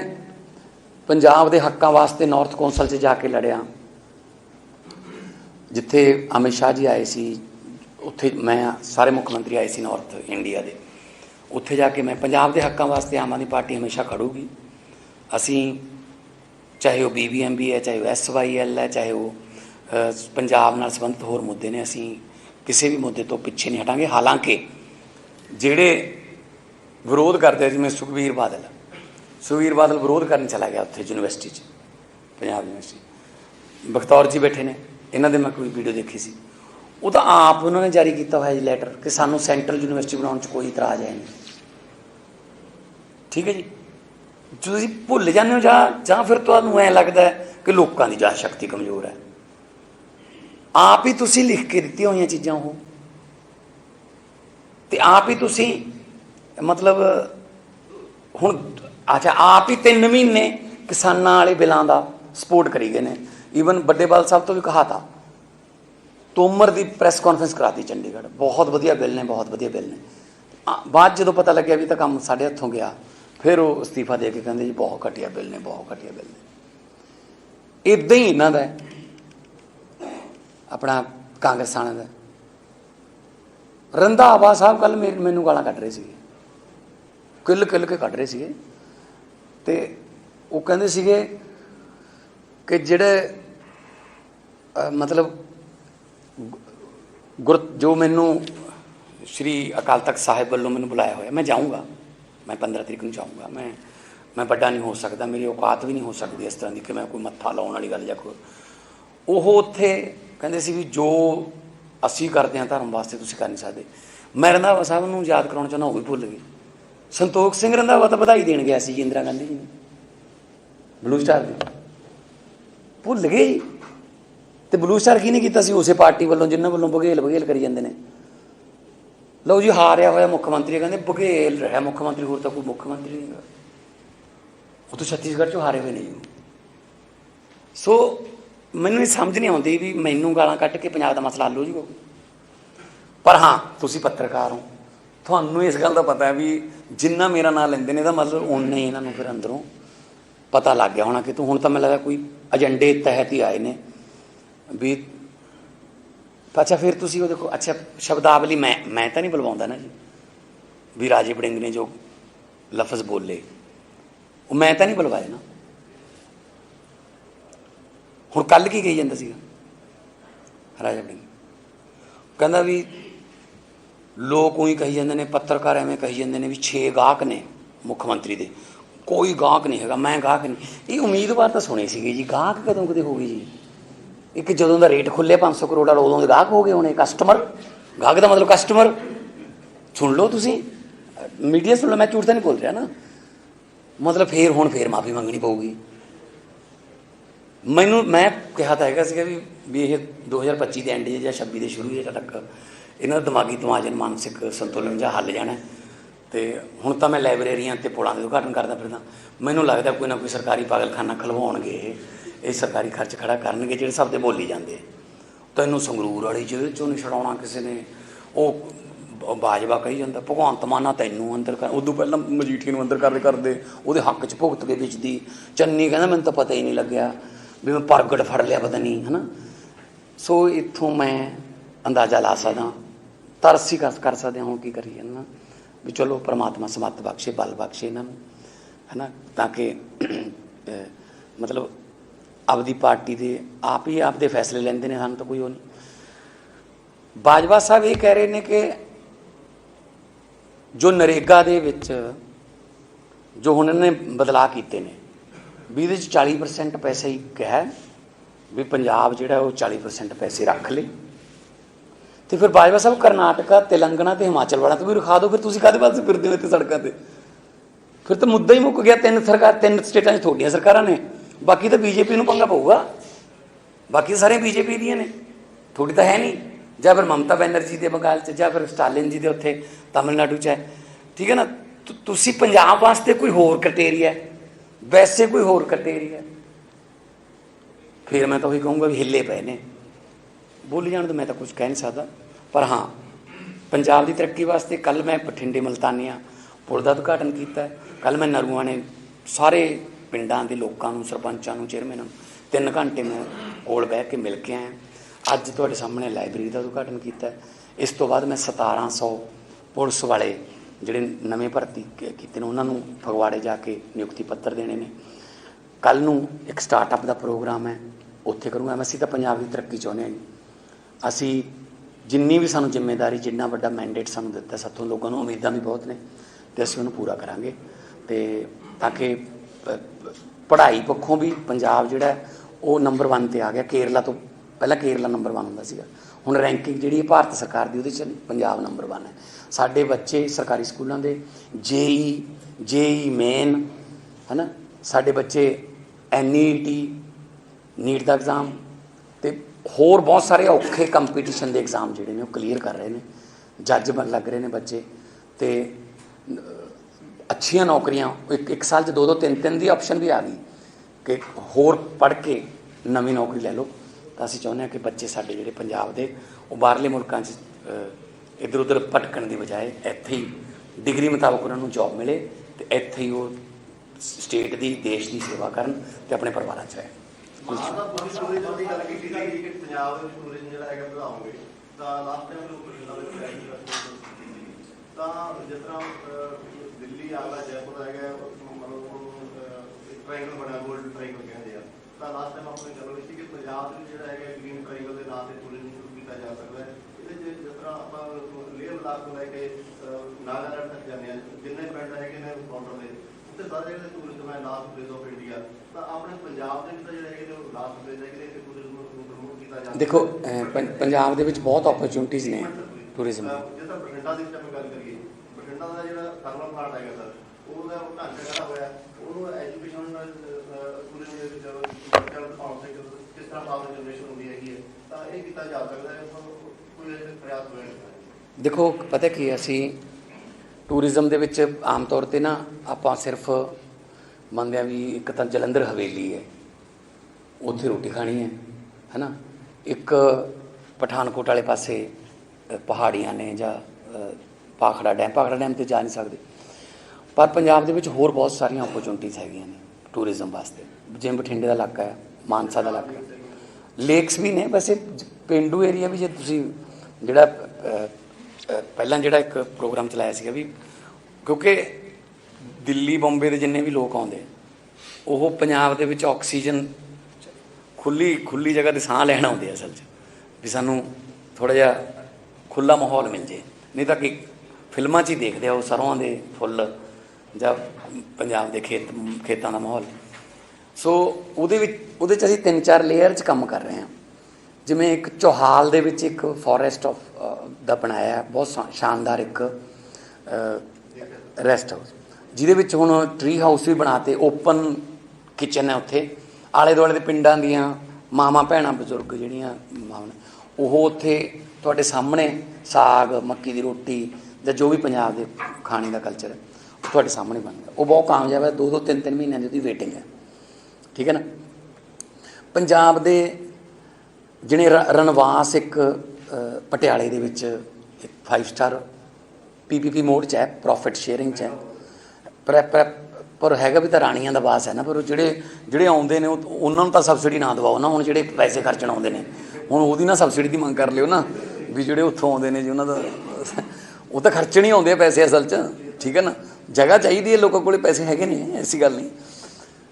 ਪੰਜਾਬ ਦੇ ਹੱਕਾਂ ਵਾਸਤੇ ਨਾਰਥ ਕੌਂਸਲ 'ਚ ਜਾ ਕੇ ਲੜਿਆ। ਜਿੱਥੇ ਅਮਿਤ ਸ਼ਾਹ ਜੀ ਆਏ ਸੀ, ਉੱਥੇ ਮੈਂ ਸਾਰੇ ਮੁੱਖ ਮੰਤਰੀ ਆਏ ਸੀ ਨਾਰਥ ਇੰਡੀਆ ਦੇ। ਉੱਥੇ ਜਾ ਕੇ ਮੈਂ ਪੰਜਾਬ ਦੇ ਹੱਕਾਂ ਵਾਸਤੇ ਆਮ ਆਦਮੀ ਪਾਰਟੀ ਹਮੇਸ਼ਾ ਖੜੂਗੀ। ਅਸੀਂ ਚਾਹੇ ਉਹ ਬੀਬੀਐਮਬੀ ਹੈ, ਚਾਹੇ ਉਹ ਐਸਵਾਈਐਲ ਹੈ, ਚਾਹੇ ਉਹ ਪੰਜਾਬ ਨਾਲ ਸੰਬੰਧਿਤ ਹੋਰ ਮੁੱਦੇ ਨੇ, ਅਸੀਂ ਕਿਸੇ ਵੀ ਮੁੱਦੇ ਤੋਂ ਪਿੱਛੇ ਨਹੀਂ ਹਟਾਂਗੇ। ਹਾਲਾਂਕਿ ਜਿਹੜੇ ਵਿਰੋਧ ਕਰਦੇ ਆ ਜਿਵੇਂ ਸੁਖਬੀਰ ਬਾਦਲ। ਸੁਖਬੀਰ ਬਾਦਲ ਵਿਰੋਧ ਕਰਨ ਚਲਾ ਗਿਆ ਉੱਥੇ ਯੂਨੀਵਰਸਿਟੀ 'ਚ, ਪੰਜਾਬ ਯੂਨੀਵਰਸਿਟੀ। ਬਖਤੌਰ ਜੀ ਬੈਠੇ ਨੇ। ਇਹਨਾਂ ਦੇ ਮੈਂ ਕੋਈ ਵੀਡੀਓ ਦੇਖੀ ਸੀ। ਉਹ ਤਾਂ ਆਪ ਉਹਨਾਂ ਨੇ ਜਾਰੀ ਕੀਤਾ ਹੋਇਆ ਜੀ ਲੈਟਰ ਕਿ ਸਾਨੂੰ ਸੈਂਟਰਲ ਯੂਨੀਵਰਸਿਟੀ ਬਣਾਉਣ 'ਚ ਕੋਈ ਇਤਰਾਜ਼ ਹੈ ਨਹੀਂ। ਠੀਕ ਹੈ ਜੀ? ਤੁਸੀਂ ਭੁੱਲ ਜਾਂਦੇ ਹੋ ਜਾਂ ਜਾਂ ਫਿਰ ਤੁਹਾਨੂੰ ਐ ਲੱਗਦਾ ਹੈ ਕਿ ਲੋਕਾਂ ਦੀ ਜਾਂ ਸ਼ਕਤੀ ਕਮਜ਼ੋਰ ਹੈ। ਆਪ ਹੀ ਤੁਸੀਂ ਲਿਖ ਕੇ ਦਿੱਤੀਆਂ ਹੋਈਆਂ ਚੀਜ਼ਾਂ ਉਹ। ਤੇ ਆਪ ਹੀ ਤੁਸੀਂ ਮਤਲਬ ਹੁਣ ਅੱਛਾ ਆਪ ਹੀ 3 ਮਹੀਨੇ ਕਿਸਾਨਾਂ ਵਾਲੇ ਬਿੱਲਾਂ ਦਾ ਸਪੋਰਟ ਕਰੀ ਗਏ ਨੇ। ਈਵਨ ਵੱਡੇ ਸਾਹਿਬ ਤੋਂ ਵੀ ਕਹਾ ਤਾ ਤੋਮਰ ਦੀ ਪ੍ਰੈਸ ਕਾਨਫਰੰਸ ਕਰਾਤੀ ਚੰਡੀਗੜ੍ਹ। ਬਹੁਤ ਵਧੀਆ ਬਿੱਲ ਨੇ ਬਹੁਤ ਵਧੀਆ ਬਿੱਲ ਨੇ। ਆ, ਬਾਅਦ ਜਦੋਂ ਪਤਾ ਲੱਗਿਆ ਵੀ ਤਾਂ ਕੰਮ ਸਾਡੇ ਹੱਥੋਂ ਗਿਆ ਫਿਰ ਉਹ ਅਸਤੀਫਾ ਦੇ ਕੇ ਕਹਿੰਦੇ ਜੀ ਬਹੁਤ ਘਟੀਆ ਬਿੱਲ ਨੇ ਬਹੁਤ ਘਟੀਆ ਬਿੱਲ ਨੇ। ਇਦਾਂ ਹੀ ਇਹਨਾਂ ਦਾ ਆਪਣਾ ਕਾਂਗਰਸ ਵਾਲਿਆਂ ਦਾ। ਰੰਧਾਵਾ ਸਾਹਿਬ ਕੱਲ ਮੈਨੂੰ ਗਾਲਾਂ ਕੱਢ ਰਹੇ ਸੀਗੇ। ਕਿੱਲ ਕਿੱਲ ਕੇ ਕੱਢ ਰਹੇ ਸੀਗੇ। ਤੇ ਉਹ ਕਹਿੰਦੇ ਸੀਗੇ ਕਿ ਜਿਹੜੇ ਮਤਲਬ ਗੁਰ, ਜੋ ਮੈਨੂੰ ਸ਼੍ਰੀ ਅਕਾਲ ਤਖਤ ਸਾਹਿਬ ਵੱਲੋਂ ਮੈਨੂੰ ਬੁਲਾਇਆ ਹੋਇਆ, ਮੈਂ ਜਾਊਂਗਾ। ਮੈਂ 15 ਤਰੀਕ ਨੂੰ ਜਾਊਂਗਾ। ਮੈਂ ਮੈਂ ਵੱਡਾ ਨਹੀਂ ਹੋ ਸਕਦਾ, ਮੇਰੀ ਔਕਾਤ ਵੀ ਨਹੀਂ ਹੋ ਸਕਦੀ ਇਸ ਤਰ੍ਹਾਂ ਦੀ ਕਿ ਮੈਂ ਕੋਈ ਮੱਥਾ ਲਾਉਣ ਵਾਲੀ ਗੱਲ ਜਾਂ ਕੋਈ। ਉਹ ਉੱਥੇ ਕਹਿੰਦੇ ਸੀ ਵੀ ਜੋ ਅਸੀਂ ਕਰਦੇ ਹਾਂ ਧਰਮ ਵਾਸਤੇ, ਤੁਸੀਂ ਕਰ ਨਹੀਂ ਸਕਦੇ। ਮੈਂ ਰੰਧਾਵਾ ਸਾਹਿਬ ਨੂੰ ਯਾਦ ਕਰਾਉਣਾ ਚਾਹੁੰਦਾ, ਉਹ ਵੀ ਭੁੱਲ ਗਏ ਸੰਤੋਖ ਸਿੰਘ ਰੰਧਾਵਾ ਤਾਂ ਵਧਾਈ ਦੇਣ ਗਿਆ ਸੀ ਜੀ, ਇੰਦਰਾ ਗਾਂਧੀ ਜੀ ਨੂੰ। ਬਲੂ ਸਟਾਰ ਦੀ। ਭੁੱਲ ਗਏ ਜੀ। ਤੇ ਬਲੂ ਸਟਾਰ ਕਿਹਨੇ ਕੀਤਾ ਸੀ? ਉਸੇ ਪਾਰਟੀ ਵੱਲੋਂ, ਜਿਨ੍ਹਾਂ ਵੱਲੋਂ ਬਘੇਲ ਬਘੇਲ ਕਰੀ ਜਾਂਦੇ ਨੇ। ਲਓ ਜੀ, ਹਾਰਿਆ ਹੋਇਆ ਮੁੱਖ ਮੰਤਰੀ, ਕਹਿੰਦੇ ਬਘੇਲ ਰਿਹਾ ਮੁੱਖ ਮੰਤਰੀ ਹੋਰ ਤਾਂ ਕੋਈ ਮੁੱਖ ਮੰਤਰੀ ਨਹੀਂ ਹੈਗਾ। ਉਹ ਤਾਂ ਛੱਤੀਸਗੜ੍ਹ ਚੋਂ ਹਾਰੇ ਹੋਏ ਨੇ ਜੀ। ਸੋ ਮੈਨੂੰ ਇਹ ਸਮਝ ਨਹੀਂ ਆਉਂਦੀ ਵੀ ਮੈਨੂੰ ਗਾਲਾਂ ਕੱਢ ਕੇ ਪੰਜਾਬ ਦਾ ਮਸਲਾ ਹੱਲ ਹੋ ਜੂਗਾ ਪਰ ਹਾਂ, ਤੁਸੀਂ ਪੱਤਰਕਾਰ ਹੋ। ਤੁਹਾਨੂੰ ਇਸ ਗੱਲ ਦਾ ਪਤਾ ਹੈ ਵੀ ਜਿੰਨਾ ਮੇਰਾ ਨਾਂ ਲੈਂਦੇ ਨੇ ਇਹਦਾ ਮਤਲਬ ਉਨਾ ਹੀ ਇਹਨਾਂ ਨੂੰ ਫਿਰ ਅੰਦਰੋਂ ਪਤਾ ਲੱਗ ਗਿਆ ਹੋਣਾ ਕਿ ਤੂੰ ਹੁਣ ਤਾਂ ਮੈਨੂੰ ਲੱਗਦਾ ਕੋਈ ਏਜੰਡੇ ਤਹਿਤ ਹੀ ਆਏ ਨੇ ਵੀ ਅੱਛਾ, ਫਿਰ ਤੁਸੀਂ ਉਹ ਦੇਖੋ, ਅੱਛਾ, ਸ਼ਬਦਾਵਲੀ ਮੈਂ ਮੈਂ ਤਾਂ ਨਹੀਂ ਬੁਲਵਾਉਂਦਾ ਨਾ ਜੀ। ਵੀ ਰਾਜੇ ਵੜਿੰਗ ਨੇ ਜੋ ਲਫ਼ਜ਼ ਬੋਲੇ, ਉਹ ਮੈਂ ਤਾਂ ਨਹੀਂ ਬੁਲਵਾਏ ਨਾ। ਹੁਣ ਕੱਲ ਕੀ ਕਹੀ ਜਾਂਦਾ ਸੀਗਾ? ਰਾਜਾ ਵੜਿੰਗ ਕਹਿੰਦਾ ਵੀ ਲੋਕ ਉਹੀ ਕਹੀ ਜਾਂਦੇ ਨੇ, ਪੱਤਰਕਾਰ ਐਵੇਂ ਕਹੀ ਜਾਂਦੇ ਨੇ ਵੀ 6 ਗਾਹਕ ਨੇ ਮੁੱਖ ਮੰਤਰੀ ਦੇ। ਕੋਈ ਗਾਹਕ ਨਹੀਂ ਹੈਗਾ, ਮੈਂ ਗਾਹਕ ਨਹੀਂ। ਇਹ ਉਮੀਦਵਾਰ ਤਾਂ ਸੁਣੇ ਸੀਗੇ ਜੀ, ਗਾਹਕ ਕਦੋਂ ਕਦੇ ਹੋ ਗਏ ਜੀ? ਇੱਕ ਜਦੋਂ ਦਾ ਰੇਟ ਖੁੱਲੇ 500 ਕਰੋੜ ਵਾਲਾ ਉਦੋਂ ਦੇ ਗਾਹਕ ਹੋ ਗਏ ਹੋਣੇ ਕਸਟਮਰ ਗਾਹਕ ਦਾ ਮਤਲਬ ਕਸਟਮਰ ਸੁਣ ਲਓ ਤੁਸੀਂ, ਮੀਡੀਆ ਸੁਣ ਲਓ, ਮੈਂ ਝੂਠ ਤਾਂ ਨਹੀਂ ਬੋਲ ਰਿਹਾ ਨਾ। ਮਤਲਬ ਫੇਰ ਹੁਣ ਫੇਰ ਮਾਫੀ ਮੰਗਣੀ ਪਊਗੀ। ਮੈਨੂੰ, ਮੈਂ ਕਿਹਾ ਤਾਂ ਹੈਗਾ ਸੀਗਾ ਵੀ ਵੀ ਇਹ 2025 ਦੇ ਐਂਡ ਜਾਂ 26 ਦੇ ਸ਼ੁਰੂ ਜਿਹੜਾ ਤੱਕ ਇਹਨਾਂ ਦਾ ਦਿਮਾਗੀ ਤਵਾਜ਼ਨ ਮਾਨਸਿਕ ਸੰਤੁਲਨ ਜਾਂ ਹੱਲ ਜਾਣਾ ਹੈ। ਤੇ ਹੁਣ ਤਾਂ ਮੈਂ ਲਾਇਬ੍ਰੇਰੀਆਂ ਤੇ ਪੁਲਾਂ ਦੇ ਉਦਘਾਟਨ ਕਰਦਾ ਫਿਰਦਾ। ਮੈਨੂੰ ਲੱਗਦਾ ਕੋਈ ਨਾ ਕੋਈ ਸਰਕਾਰੀ ਪਾਗਲਖਾਨਾ ਖਲਵਾਉਣਗੇ ਇਹ। ਇਹ ਸਰਕਾਰੀ ਖਰਚ ਖੜਾ ਕਰਨਗੇ ਜਿਹੜੇ ਸਭ ਦੇ ਬੋਲੀ ਜਾਂਦੇ ਤੈਨੂੰ ਸੰਗਰੂਰ ਵਾਲੀ ਜੇਲ੍ਹ ਚੋਂ ਨਹੀਂ ਛਡਾਉਣਾ ਕਿਸੇ ਨੇ। ਉਹ ਬਾਜਵਾ ਕਹੀ ਜਾਂਦਾ ਭਗਵੰਤ ਮਾਨਾ ਤੈਨੂੰ ਅੰਦਰ ਕਰ ਉਦੋਂ ਪਹਿਲਾਂ ਮਜੀਠੀ ਨੂੰ ਅੰਦਰ ਕਰਦੇ ਕਰਦੇ। ਉਹਦੇ ਹੱਕ 'ਚ ਭੁਗਤ ਕੇ ਵਿੱਚ ਦੀ ਚੰਨੀ ਕਹਿੰਦਾ, ਮੈਨੂੰ ਤਾਂ ਪਤਾ ਹੀ ਨਹੀਂ ਲੱਗਿਆ। ਵੀ ਮੈਂ ਪ੍ਰਗਟ ਫੜ ਲਿਆ, ਪਤਾ ਨਹੀਂ, ਹਨਾ? ਸੋ ਇੱਥੋਂ ਮੈਂ ਅੰਦਾਜ਼ਾ ਲਾ ਸਕਦਾ, ਤਰਸੀ ਹੀ ਕਰ ਕਰ ਸਕਦੇ ਹਾਂ, ਹੁਣ ਕੀ ਕਰੀਏ ਨਾ ਵੀ ਚਲੋ, ਪ੍ਰਮਾਤਮਾ ਸਮੱਤ ਬਖਸ਼ੇ, ਬਲ ਬਖਸ਼ੇ ਇਹਨਾਂ ਨੂੰ, ਹਨਾ? ਤਾਂ ਕਿ ਮਤਲਬ ਆਪਦੀ ਪਾਰਟੀ ਦੇ ਆਪ ਹੀ ਆਪਦੇ ਫੈਸਲੇ ਲੈਂਦੇ ਨੇ, ਸਾਨੂੰ ਤਾਂ ਕੋਈ ਉਹ ਨਹੀਂ। ਬਾਜਵਾ ਸਾਹਿਬ ਇਹ ਕਹਿ ਰਹੇ ਨੇ ਕਿ ਜੋ ਨਰੇਗਾ ਦੇ ਵਿੱਚ, ਜੋ ਹੁਣ ਇਹਨਾਂ ਨੇ ਬਦਲਾਅ ਕੀਤੇ ਨੇ ਵੀ ਇਹਦੇ ਚ 40% ਪੈਸੇ ਹੀ ਕਿਹਾ ਹੈ, ਵੀ ਪੰਜਾਬ ਜਿਹੜਾ ਉਹ 40% ਪੈਸੇ ਰੱਖ ਲੇ। ਤੇ ਫਿਰ ਬਾਜਵਾ ਸਾਹਿਬ ਕਰਨਾਟਕਾ ਤੇਲੰਗਾਨਾ ਤੇ ਹਿਮਾਚਲ ਵਾਲਾ ਤੋਂ ਵੀ ਰਖਾ ਦਿਓ, ਫਿਰ ਤੁਸੀਂ ਕਾਹਦੇ ਵਾਸਤੇ ਫਿਰਦੇ ਹੋ ਇੱਥੇ ਸੜਕਾਂ ਤੇ? ਫਿਰ ਤਾਂ ਮੁੱਦਾ ਹੀ ਮੁੱਕ ਗਿਆ, ਤਿੰਨ ਸਰਕਾਰ, ਤਿੰਨ ਸਟੇਟਾਂ 'ਚ ਤੁਹਾਡੀਆਂ ਸਰਕਾਰਾਂ ਨੇ। ਬਾਕੀ ਤਾਂ ਬੀਜੇਪੀ ਨੂੰ ਪੰਗਾ ਪਊਗਾ। ਬਾਕੀ ਸਾਰੇ ਬੀਜੇਪੀ ਦੀਆਂ ਨੇ। ਥੋੜੀ ਤਾਂ ਹੈ ਨਹੀਂ ਜਾਂ ਫਿਰ ਮਮਤਾ ਬੈਨਰਜੀ ਦੇ ਬੰਗਾਲ 'ਚ, ਜਾਂ ਫਿਰ ਸਟਾਲਿਨ ਜੀ ਦੇ ਉੱਥੇ, ਤਾਮਿਲਨਾਡੂ 'ਚ ਹੈ। ਠੀਕ ਹੈ ਨਾ? ਤੁ- ਤੁਸੀਂ ਪੰਜਾਬ ਵਾਸਤੇ ਕੋਈ ਹੋਰ ਕ੍ਰਾਈਟੇਰੀਆ ਵੈਸੇ ਕੋਈ ਹੋਰ ਕ੍ਰਾਈਟੇਰੀਆ ਫਿਰ ਮੈਂ ਤਾਂ ਉਹੀ ਕਹੂੰਗਾ ਵੀ ਹਿੱਲੇ ਪਏ ਨੇ। ਬੋਲੀ ਜਾਣ ਤੋਂ ਮੈਂ ਤਾਂ ਕੁਝ ਕਹਿ ਨਹੀਂ ਸਕਦਾ। ਪਰ ਹਾਂ, ਪੰਜਾਬ ਦੀ ਤਰੱਕੀ ਵਾਸਤੇ ਕੱਲ ਮੈਂ ਬਠਿੰਡੇ ਮਲਤਾਨੀਆਂ ਪੁਲ ਦਾ ਉਦਘਾਟਨ ਕੀਤਾ। ਕੱਲ ਮੈਂ ਨਰੂਆਂ ਨੇ ਸਾਰੇ ਪਿੰਡਾਂ ਦੇ ਲੋਕਾਂ ਨੂੰ, ਸਰਪੰਚਾਂ ਨੂੰ, ਚੇਅਰਮੈਨਾਂ ਨੂੰ ਤਿੰਨ ਘੰਟੇ ਮੈਂ ਕੋਲ ਬਹਿ ਕੇ ਮਿਲ ਕੇ ਆਇਆ। ਅੱਜ ਤੁਹਾਡੇ ਸਾਹਮਣੇ ਲਾਇਬ੍ਰੇਰੀ ਦਾ ਉਦਘਾਟਨ ਕੀਤਾ। ਇਸ ਤੋਂ ਬਾਅਦ ਮੈਂ 1700 ਪੁਲਿਸ ਵਾਲੇ ਜਿਹੜੇ ਨਵੇਂ ਭਰਤੀ ਕੀਤੇ ਨੇ, ਉਹਨਾਂ ਨੂੰ ਫਗਵਾੜੇ ਜਾ ਕੇ ਨਿਯੁਕਤੀ ਪੱਤਰ ਦੇਣੇ ਨੇ। ਕੱਲ ਨੂੰ ਇੱਕ ਸਟਾਰਟਅਪ ਦਾ ਪ੍ਰੋਗਰਾਮ ਹੈ, ਉੱਥੇ ਕਰੂੰਗਾ ਅਸੀਂ ਤਾਂ ਪੰਜਾਬ ਦੀ ਤਰੱਕੀ ਚਾਹੁੰਦੇ ਹਾਂ ਜੀ। ਅਸੀਂ ਜਿੰਨੀ ਵੀ ਸਾਨੂੰ ਜ਼ਿੰਮੇਵਾਰੀ, ਜਿੰਨਾ ਵੱਡਾ ਮੈਂਡੇਟ ਸਾਨੂੰ ਦਿੱਤਾ, ਸਾਥੋਂ ਲੋਕਾਂ ਨੂੰ ਉਮੀਦਾਂ ਵੀ ਬਹੁਤ ਨੇ ਤੇ ਅਸੀਂ ਉਹਨੂੰ ਪੂਰਾ ਕਰਾਂਗੇ। ਤੇ ਤਾਂ ਕਿ ਪੜ੍ਹਾਈ ਪੱਖੋਂ ਵੀ ਪੰਜਾਬ ਜਿਹੜਾ ਉਹ ਨੰਬਰ 1 ਤੇ ਆ ਗਿਆ, ਕੇਰਲਾ ਤੋਂ ਪਹਿਲਾਂ ਕੇਰਲਾ ਨੰਬਰ 1 ਹੁੰਦਾ ਸੀਗਾ। ਹੁਣ ਰੈਂਕਿੰਗ ਜਿਹੜੀ ਹੈ ਭਾਰਤ ਸਰਕਾਰ ਦੀ ਉਹਦੇ ਚ ਪੰਜਾਬ ਨੰਬਰ 1 ਹੈ। ਸਾਡੇ ਬੱਚੇ ਸਰਕਾਰੀ ਸਕੂਲਾਂ ਦੇ, ਜੇਈ ਜੇਈ ਮੇਨ ਹਨਾ? ਸਾਡੇ ਬੱਚੇ ਐਨਈਟੀ ਨੀਟ ਦਾ ਐਗਜ਼ਾਮ ਤੇ ਹੋਰ ਬਹੁਤ ਸਾਰੇ ਔਖੇ ਕੰਪੀਟੀਸ਼ਨ ਦੇ ਐਗਜ਼ਾਮ ਜਿਹੜੇ ਨੇ ਉਹ ਕਲੀਅਰ ਕਰ ਰਹੇ ਨੇ। ਜੱਜ ਬਣ ਲੱਗ ਰਹੇ ਨੇ ਬੱਚੇ ਤੇ ਅੱਛੀਆਂ ਨੌਕਰੀਆਂ ਇੱਕ ਇੱਕ ਸਾਲ 'ਚ ਦੋ ਦੋ ਤਿੰਨ ਤਿੰਨ ਦੀ ਆਪਸ਼ਨ ਵੀ ਆ ਗਈ ਕਿ ਹੋਰ ਪੜ੍ਹ ਕੇ ਨਵੀਂ ਨੌਕਰੀ ਲੈ ਲਓ। ਤਾਂ ਅਸੀਂ ਚਾਹੁੰਦੇ ਹਾਂ ਕਿ ਬੱਚੇ ਸਾਡੇ ਜਿਹੜੇ ਪੰਜਾਬ ਦੇ ਉਹ ਬਾਹਰਲੇ ਮੁਲਕਾਂ 'ਚ ਇੱਧਰ ਉੱਧਰ ਭਟਕਣ ਦੀ ਬਜਾਏ ਇੱਥੇ ਹੀ ਡਿਗਰੀ ਮੁਤਾਬਕ ਉਹਨਾਂ ਨੂੰ ਜੌਬ ਮਿਲੇ ਤੇ ਇੱਥੇ ਹੀ ਉਹ ਸਟੇਟ ਦੀ, ਦੇਸ਼ ਦੀ ਸੇਵਾ ਕਰਨ ਤੇ ਆਪਣੇ ਪਰਿਵਾਰਾਂ 'ਚ ਰਹਿਣ। ਮਾਤਾ ਤਾਂ ਜਿਸ ਤਰ੍ਹਾਂ ਦਿੱਲੀ ਆਗਰਾ ਜੈਪੁਰ ਹੈਗਾ ਮਤਲਬ ਟ੍ਰਾਇੰਗਲ ਬਣਿਆ ਗੋਲਡ ਟ੍ਰਾਇੰਗਲ ਕਹਿੰਦੇ ਆ ਤਾਂ ਲਾਸਟ ਟਾਈਮ ਆਪਣੇ ਗੱਲ ਹੋਈ ਸੀ ਕਿ ਪੰਜਾਬ ਦੇ ਵਿੱਚ ਜਿਹੜਾ ਹੈਗਾ ਗ੍ਰੀਨ ਟ੍ਰਾਇੰਗਲ ਦੇ ਨਾਂ ਤੇ ਟੂਰਿਜ਼ਮ ਸ਼ੁਰੂ ਕੀਤਾ ਜਾ ਸਕਦਾ ਹੈ। ਇਹਦੇ ਜਿਸ ਤਰ੍ਹਾਂ ਆਪਾਂ ਲੇਹ ਲਦਾਖ ਤੋਂ ਲੈ ਕੇ ਨਾਗਾਲੈਂਡ ਤੱਕ ਜਾਂਦੇ ਆ ਜਿੰਨੇ ਪਿੰਡ ਹੈਗੇ ਨੇ ਬਾਰਡਰ ਦੇ ਉੱਥੇ ਸਾਰੇ ਜਿਹੜੇ ਟੂਰਿਜ਼ਮ ਹੈ ਲਾਸਟ ਪਲੇਸ ਆਫ ਇੰਡੀਆ ਤਾਂ ਆਪਣੇ ਪੰਜਾਬ ਦੇ ਵੀ ਤਾਂ ਜਿਹੜੇ ਹੈਗੇ ਨੇ ਲਾਸਟ ਪਲੇਸ ਹੈਗੇ ਨੇ ਟੂਰਿਜ਼ਮ ਨੂੰ ਪ੍ਰਮੋਟ ਕੀਤਾ ਜਾਂਦਾ ਦੇਖੋ ਪੰਜਾਬ ਦੇ ਵਿੱਚ ਬਹੁਤ ਓਪਰਚੁਨਿਟੀਜ਼ ਨੇ ਟੂਰਿਜ਼ਮ ਦੀ ਜੇ ਤਾਂ ਬਠਿੰਡਾ ਦੀ ਆਪਾਂ ਗੱਲ ਕਰੀਏ ਬਠਿੰਡਾ ਦਾ ਜਿਹੜਾ ਥਰਮਲ ਪਲਾਂਟ ਹੈਗਾ ਸਰ ਉਹਦਾ ਢਾਂਚਾ ਜਿਹੜਾ ਹੋਇਆ ਉਹਨੂੰ ਐਜੂਕੇਸ਼ਨ ਟੂਰਿਜ਼ਮ ਦੇ ਵਿੱਚ ਬੱਚਿਆਂ ਨੂੰ ਦਿਖਾਉਣ ਤੇ ਕਿਸ ਤਰ੍ਹਾਂ ਪਾਵਰ ਜਨਰੇਸ਼ਨ ਹੁੰਦੀ ਹੈਗੀ ਹੈ ਤਾਂ ਇਹ ਕੀਤਾ ਜਾ ਸਕਦਾ ਹੈ ਕੋਈ ਪ੍ਰਯਾਸ ਹੋਇਆ ਦੇਖੋ ਪਤਾ ਕੀ ਅਸੀਂ ਟੂਰਿਜ਼ਮ ਦੇ ਵਿੱਚ ਆਮ ਤੌਰ ਤੇ ਨਾ ਆਪਾਂ ਸਿਰਫ ਮੰਨਦੇ ਆ ਵੀ ਇੱਕ ਤਾਂ ਜਲੰਧਰ ਹਵੇਲੀ ਹੈ ਉੱਥੇ ਰੋਟੀ ਖਾਣੀ ਹੈ ਹੈਨਾ? ਇੱਕ ਪਠਾਨਕੋਟ ਵਾਲੇ ਪਾਸੇ ਪਹਾੜੀਆਂ ਨੇ ਜਾਂ ਅ, ਪਾਖੜਾ ਡੈਮ ਪਾਖੜਾ ਡੈਮ ਤੇ ਜਾ ਨਹੀਂ ਸਕਦੇ। ਪਰ ਪੰਜਾਬ ਦੇ ਵਿੱਚ ਹੋਰ ਬਹੁਤ ਸਾਰੀਆਂ ਓਪਰਚੁਨਿਟੀਜ਼ ਹੈਗੀਆਂ ਨੇ ਟੂਰਿਜ਼ਮ ਵਾਸਤੇ। ਜਿਵੇਂ ਬਠਿੰਡੇ ਦਾ ਇਲਾਕਾ ਹੈ ਮਾਨਸਾ ਦਾ ਇਲਾਕਾ ਲੇਕਸ ਵੀ ਨੇ ਵੈਸੇ ਪੇਂਡੂ ਏਰੀਆ ਵੀ ਜੇ ਤੁਸੀਂ ਜਿਹੜਾ ਪਹਿਲਾਂ ਜਿਹੜਾ ਇੱਕ ਪ੍ਰੋਗਰਾਮ ਚਲਾਇਆ ਸੀਗਾ ਵੀ ਕਿਉਂਕਿ ਦਿੱਲੀ, ਬੰਬੇ ਦੇ ਜਿੰਨੇ ਵੀ ਲੋਕ ਆਉਂਦੇ, ਉਹ ਪੰਜਾਬ ਦੇ ਵਿੱਚ ਆਕਸੀਜਨ ਖੁੱਲੀ ਖੁੱਲੀ ਜਗ੍ਹਾ ਤੇ ਸਾਹ ਲੈਣ ਆਉਂਦੇ ਆ ਅਸਲ 'ਚ, ਵੀ ਸਾਨੂੰ ਥੋੜਾ ਜਿਹਾ ਖੁੱਲਾ ਮਾਹੌਲ ਮਿਲ ਜੇ। ਨਹੀਂ ਤਾਂ ਕਿ ਫਿਲਮਾਂ 'ਚ ਹੀ ਦੇਖਦੇ ਆ ਉਹ ਸਰੋਂ ਦੇ ਫੁੱਲ ਜਾਂ ਪੰਜਾਬ ਦੇ ਖੇਤ, ਖੇਤਾਂ ਦਾ ਮਾਹੌਲ। ਸੋ ਉਹਦੇ ਵਿੱਚ, ਉਹਦੇ 'ਚ ਅਸੀਂ ਤਿੰਨ ਚਾਰ ਲੇਅਰ 'ਚ ਕੰਮ ਕਰ ਰਹੇ ਹਾਂ। ਜਿਵੇਂ ਇੱਕ ਚੋਹਾਲ ਦੇ ਵਿੱਚ ਇੱਕ ਫੋਰੈਸਟ ਆਫ ਦਾ ਬਣਾਇਆ ਬਹੁਤ ਸ਼ਾ- ਸ਼ਾਨਦਾਰ ਇੱਕ ਰੈਸਟ ਹਾਊਸ ਜਿਹਦੇ ਵਿੱਚ ਹੁਣ ਟ੍ਰੀ ਹਾਊਸ ਵੀ ਬਣਾਤੇ ਓਪਨ ਕਿਚਨ ਹੈ ਉੱਥੇ। ਆਲੇ ਦੁਆਲੇ ਦੇ ਪਿੰਡਾਂ ਦੀਆਂ ਮਾਵਾਂ ਭੈਣਾਂ ਬਜ਼ੁਰਗ ਜਿਹੜੀਆਂ ਮਾਵਾਂ ਨੇ, ਉਹ ਉੱਥੇ ਤੁਹਾਡੇ ਸਾਹਮਣੇ ਸਾਗ ਮੱਕੀ ਦੀ ਰੋਟੀ ਜਾਂ ਜੋ ਵੀ ਪੰਜਾਬ ਦੇ ਖਾਣੇ ਦਾ ਕਲਚਰ ਹੈ ਉਹ ਤੁਹਾਡੇ ਸਾਹਮਣੇ ਬਣ ਗਿਆ। ਉਹ ਬਹੁਤ ਕਾਮਯਾਬ ਹੈ ਦੋ ਦੋ ਤਿੰਨ ਤਿੰਨ ਮਹੀਨਿਆਂ ਦੀ ਉਹਦੀ ਵੇਟਿੰਗ ਹੈ। ਠੀਕ ਹੈ ਨਾ? ਪੰਜਾਬ ਦੇ ਜਿਹੜੇ ਰ- ਰਣਵਾਸ ਇੱਕ ਪਟਿਆਲੇ ਦੇ ਵਿੱਚ ਇੱਕ 5 ਸਟਾਰ ਪੀਪੀਪੀ ਮੋਡ ਚ ਹੈ ਪ੍ਰੋਫਿਟ ਸ਼ੇਅਰਿੰਗ ਚ ਹੈ। ਪਰ ਪਰ- ਪਰ ਹੈਗਾ ਵੀ ਤਾਂ ਰਾਣੀਆਂ ਦਾ ਵਾਸ ਹੈ ਨਾ ਪਰ ਉਹ ਜਿਹੜੇ ਜਿਹੜੇ ਆਉਂਦੇ ਨੇ ਉਹ- ਉਹਨਾਂ ਨੂੰ ਤਾਂ ਸਬਸਿਡੀ ਨਾ ਦਵਾਓ ਨਾ ਹੁਣ ਜਿਹੜੇ ਪੈਸੇ ਖਰਚਣ ਆਉਂਦੇ ਨੇ। ਹੁਣ ਉਹਦੀ ਨਾ ਸਬਸਿਡੀ ਦੀ ਮੰਗ ਕਰ ਲਿਓ ਨਾ ਵੀ ਜਿਹੜੇ ਉੱਥੋਂ ਆਉਂਦੇ ਨੇ ਜੀ ਉਹਨਾਂ ਦਾ ਉਹ ਤਾਂ ਖਰਚਣ ਹੀ ਆਉਂਦੇ ਆ ਪੈਸੇ ਅਸਲ 'ਚ ਠੀਕ ਹੈ ਨਾ? ਜਗ੍ਹਾ ਚਾਹੀਦੀ ਹੈ ਲੋਕਾਂ ਕੋਲੇ ਪੈਸੇ ਹੈਗੇ ਨੇ ਐਸੀ ਗੱਲ ਨਹੀਂ।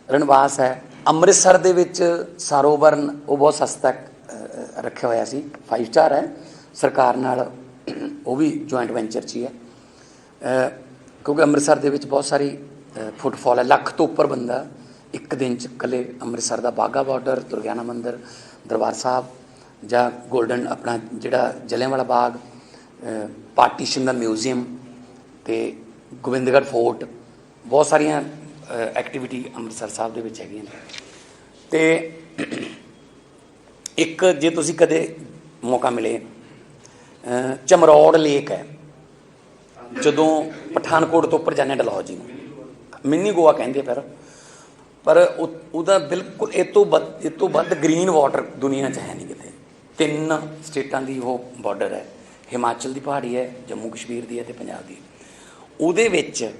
ਰਣਵਾਸ ਹੈ ਅੰਮ੍ਰਿਤਸਰ ਦੇ ਵਿੱਚ ਸਰੋਵਰਨ ਉਹ ਬਹੁਤ ਸਸਤਾ ਅ, ਰੱਖਿਆ ਹੋਇਆ ਸੀ। 5 ਸਟਾਰ ਹੈ। ਸਰਕਾਰ ਨਾਲ ਉਹ ਵੀ ਜੁਆਇੰਟ ਵੈਂਚਰ 'ਚ ਹੀ ਹੈ। ਕਿਉਂਕਿ ਅੰਮ੍ਰਿਤਸਰ ਦੇ ਵਿੱਚ ਬਹੁਤ ਸਾਰੀ ਫੁੱਟਫਾਲ ਹੈ। ਲੱਖ ਤੋਂ ਉੱਪਰ ਬੰਦਾ ਇੱਕ ਦਿਨ 'ਚ ਇਕੱਲੇ ਅੰਮ੍ਰਿਤਸਰ ਦਾ ਬਾਗਾ ਬਾਰਡਰ ਦੁਰਗਿਆਨਾ ਮੰਦਿਰ, ਦਰਬਾਰ ਸਾਹਿਬ ਜਾਂ 골ਡਨ ਆਪਣਾ ਜਿਹੜਾ ਜਲਿਆਂਵਾਲਾ ਬਾਗ ਪਾਰਟੀਸ਼ਨ ਦਾ ਮਿਊਜ਼ੀਅਮ ਤੇ ਗੋਬਿੰਦਗੜ੍ਹ ਫੋਰਟ ਬਹੁਤ ਸਾਰੀਆਂ ਐਕਟੀਵਿਟੀ ਅੰਮ੍ਰਿਤਸਰ ਸਾਹਿਬ ਦੇ ਵਿੱਚ ਹੈਗੀਆਂ ਨੇ। ਤੇ ਇੱਕ ਜੇ ਤੁਸੀਂ ਕਦੇ ਮੌਕਾ ਮਿਲੇ ਚਮਰੌੜ ਲੇਕ ਹੈ। ਜਦੋਂ ਪਠਾਨਕੋਟ ਤੋਂ ਉੱਪਰ ਜਾਂਦੇ ਹਾਂ ਡਲਹੌਜੀ ਨੂੰ। ਮਿੰਨੀ ਗੋਆ ਕਹਿੰਦੇ ਪਰ ਪਰ ਉਹਦਾ ਬਿਲਕੁਲ ਇਹ ਤੋਂ ਵੱਧ, ਇਹ ਤੋਂ ਵੱਧ ਗ੍ਰੀਨ ਵਾਟਰ ਦੁਨੀਆ 'ਚ ਹੈ ਨਹੀਂ ਕਿਤੇ। ਤਿੰਨ ਸਟੇਟਾਂ ਦੀ ਉਹ ਬਾਰਡਰ ਹੈ। ਹਿਮਾਚਲ ਦੀ ਪਹਾੜੀ ਹੈ, ਜੰਮੂ ਕਸ਼ਮੀਰ ਦੀ ਹੈ ਤੇ ਪੰਜਾਬ ਦੀ। ਉਹਦੇ ਵਿੱਚ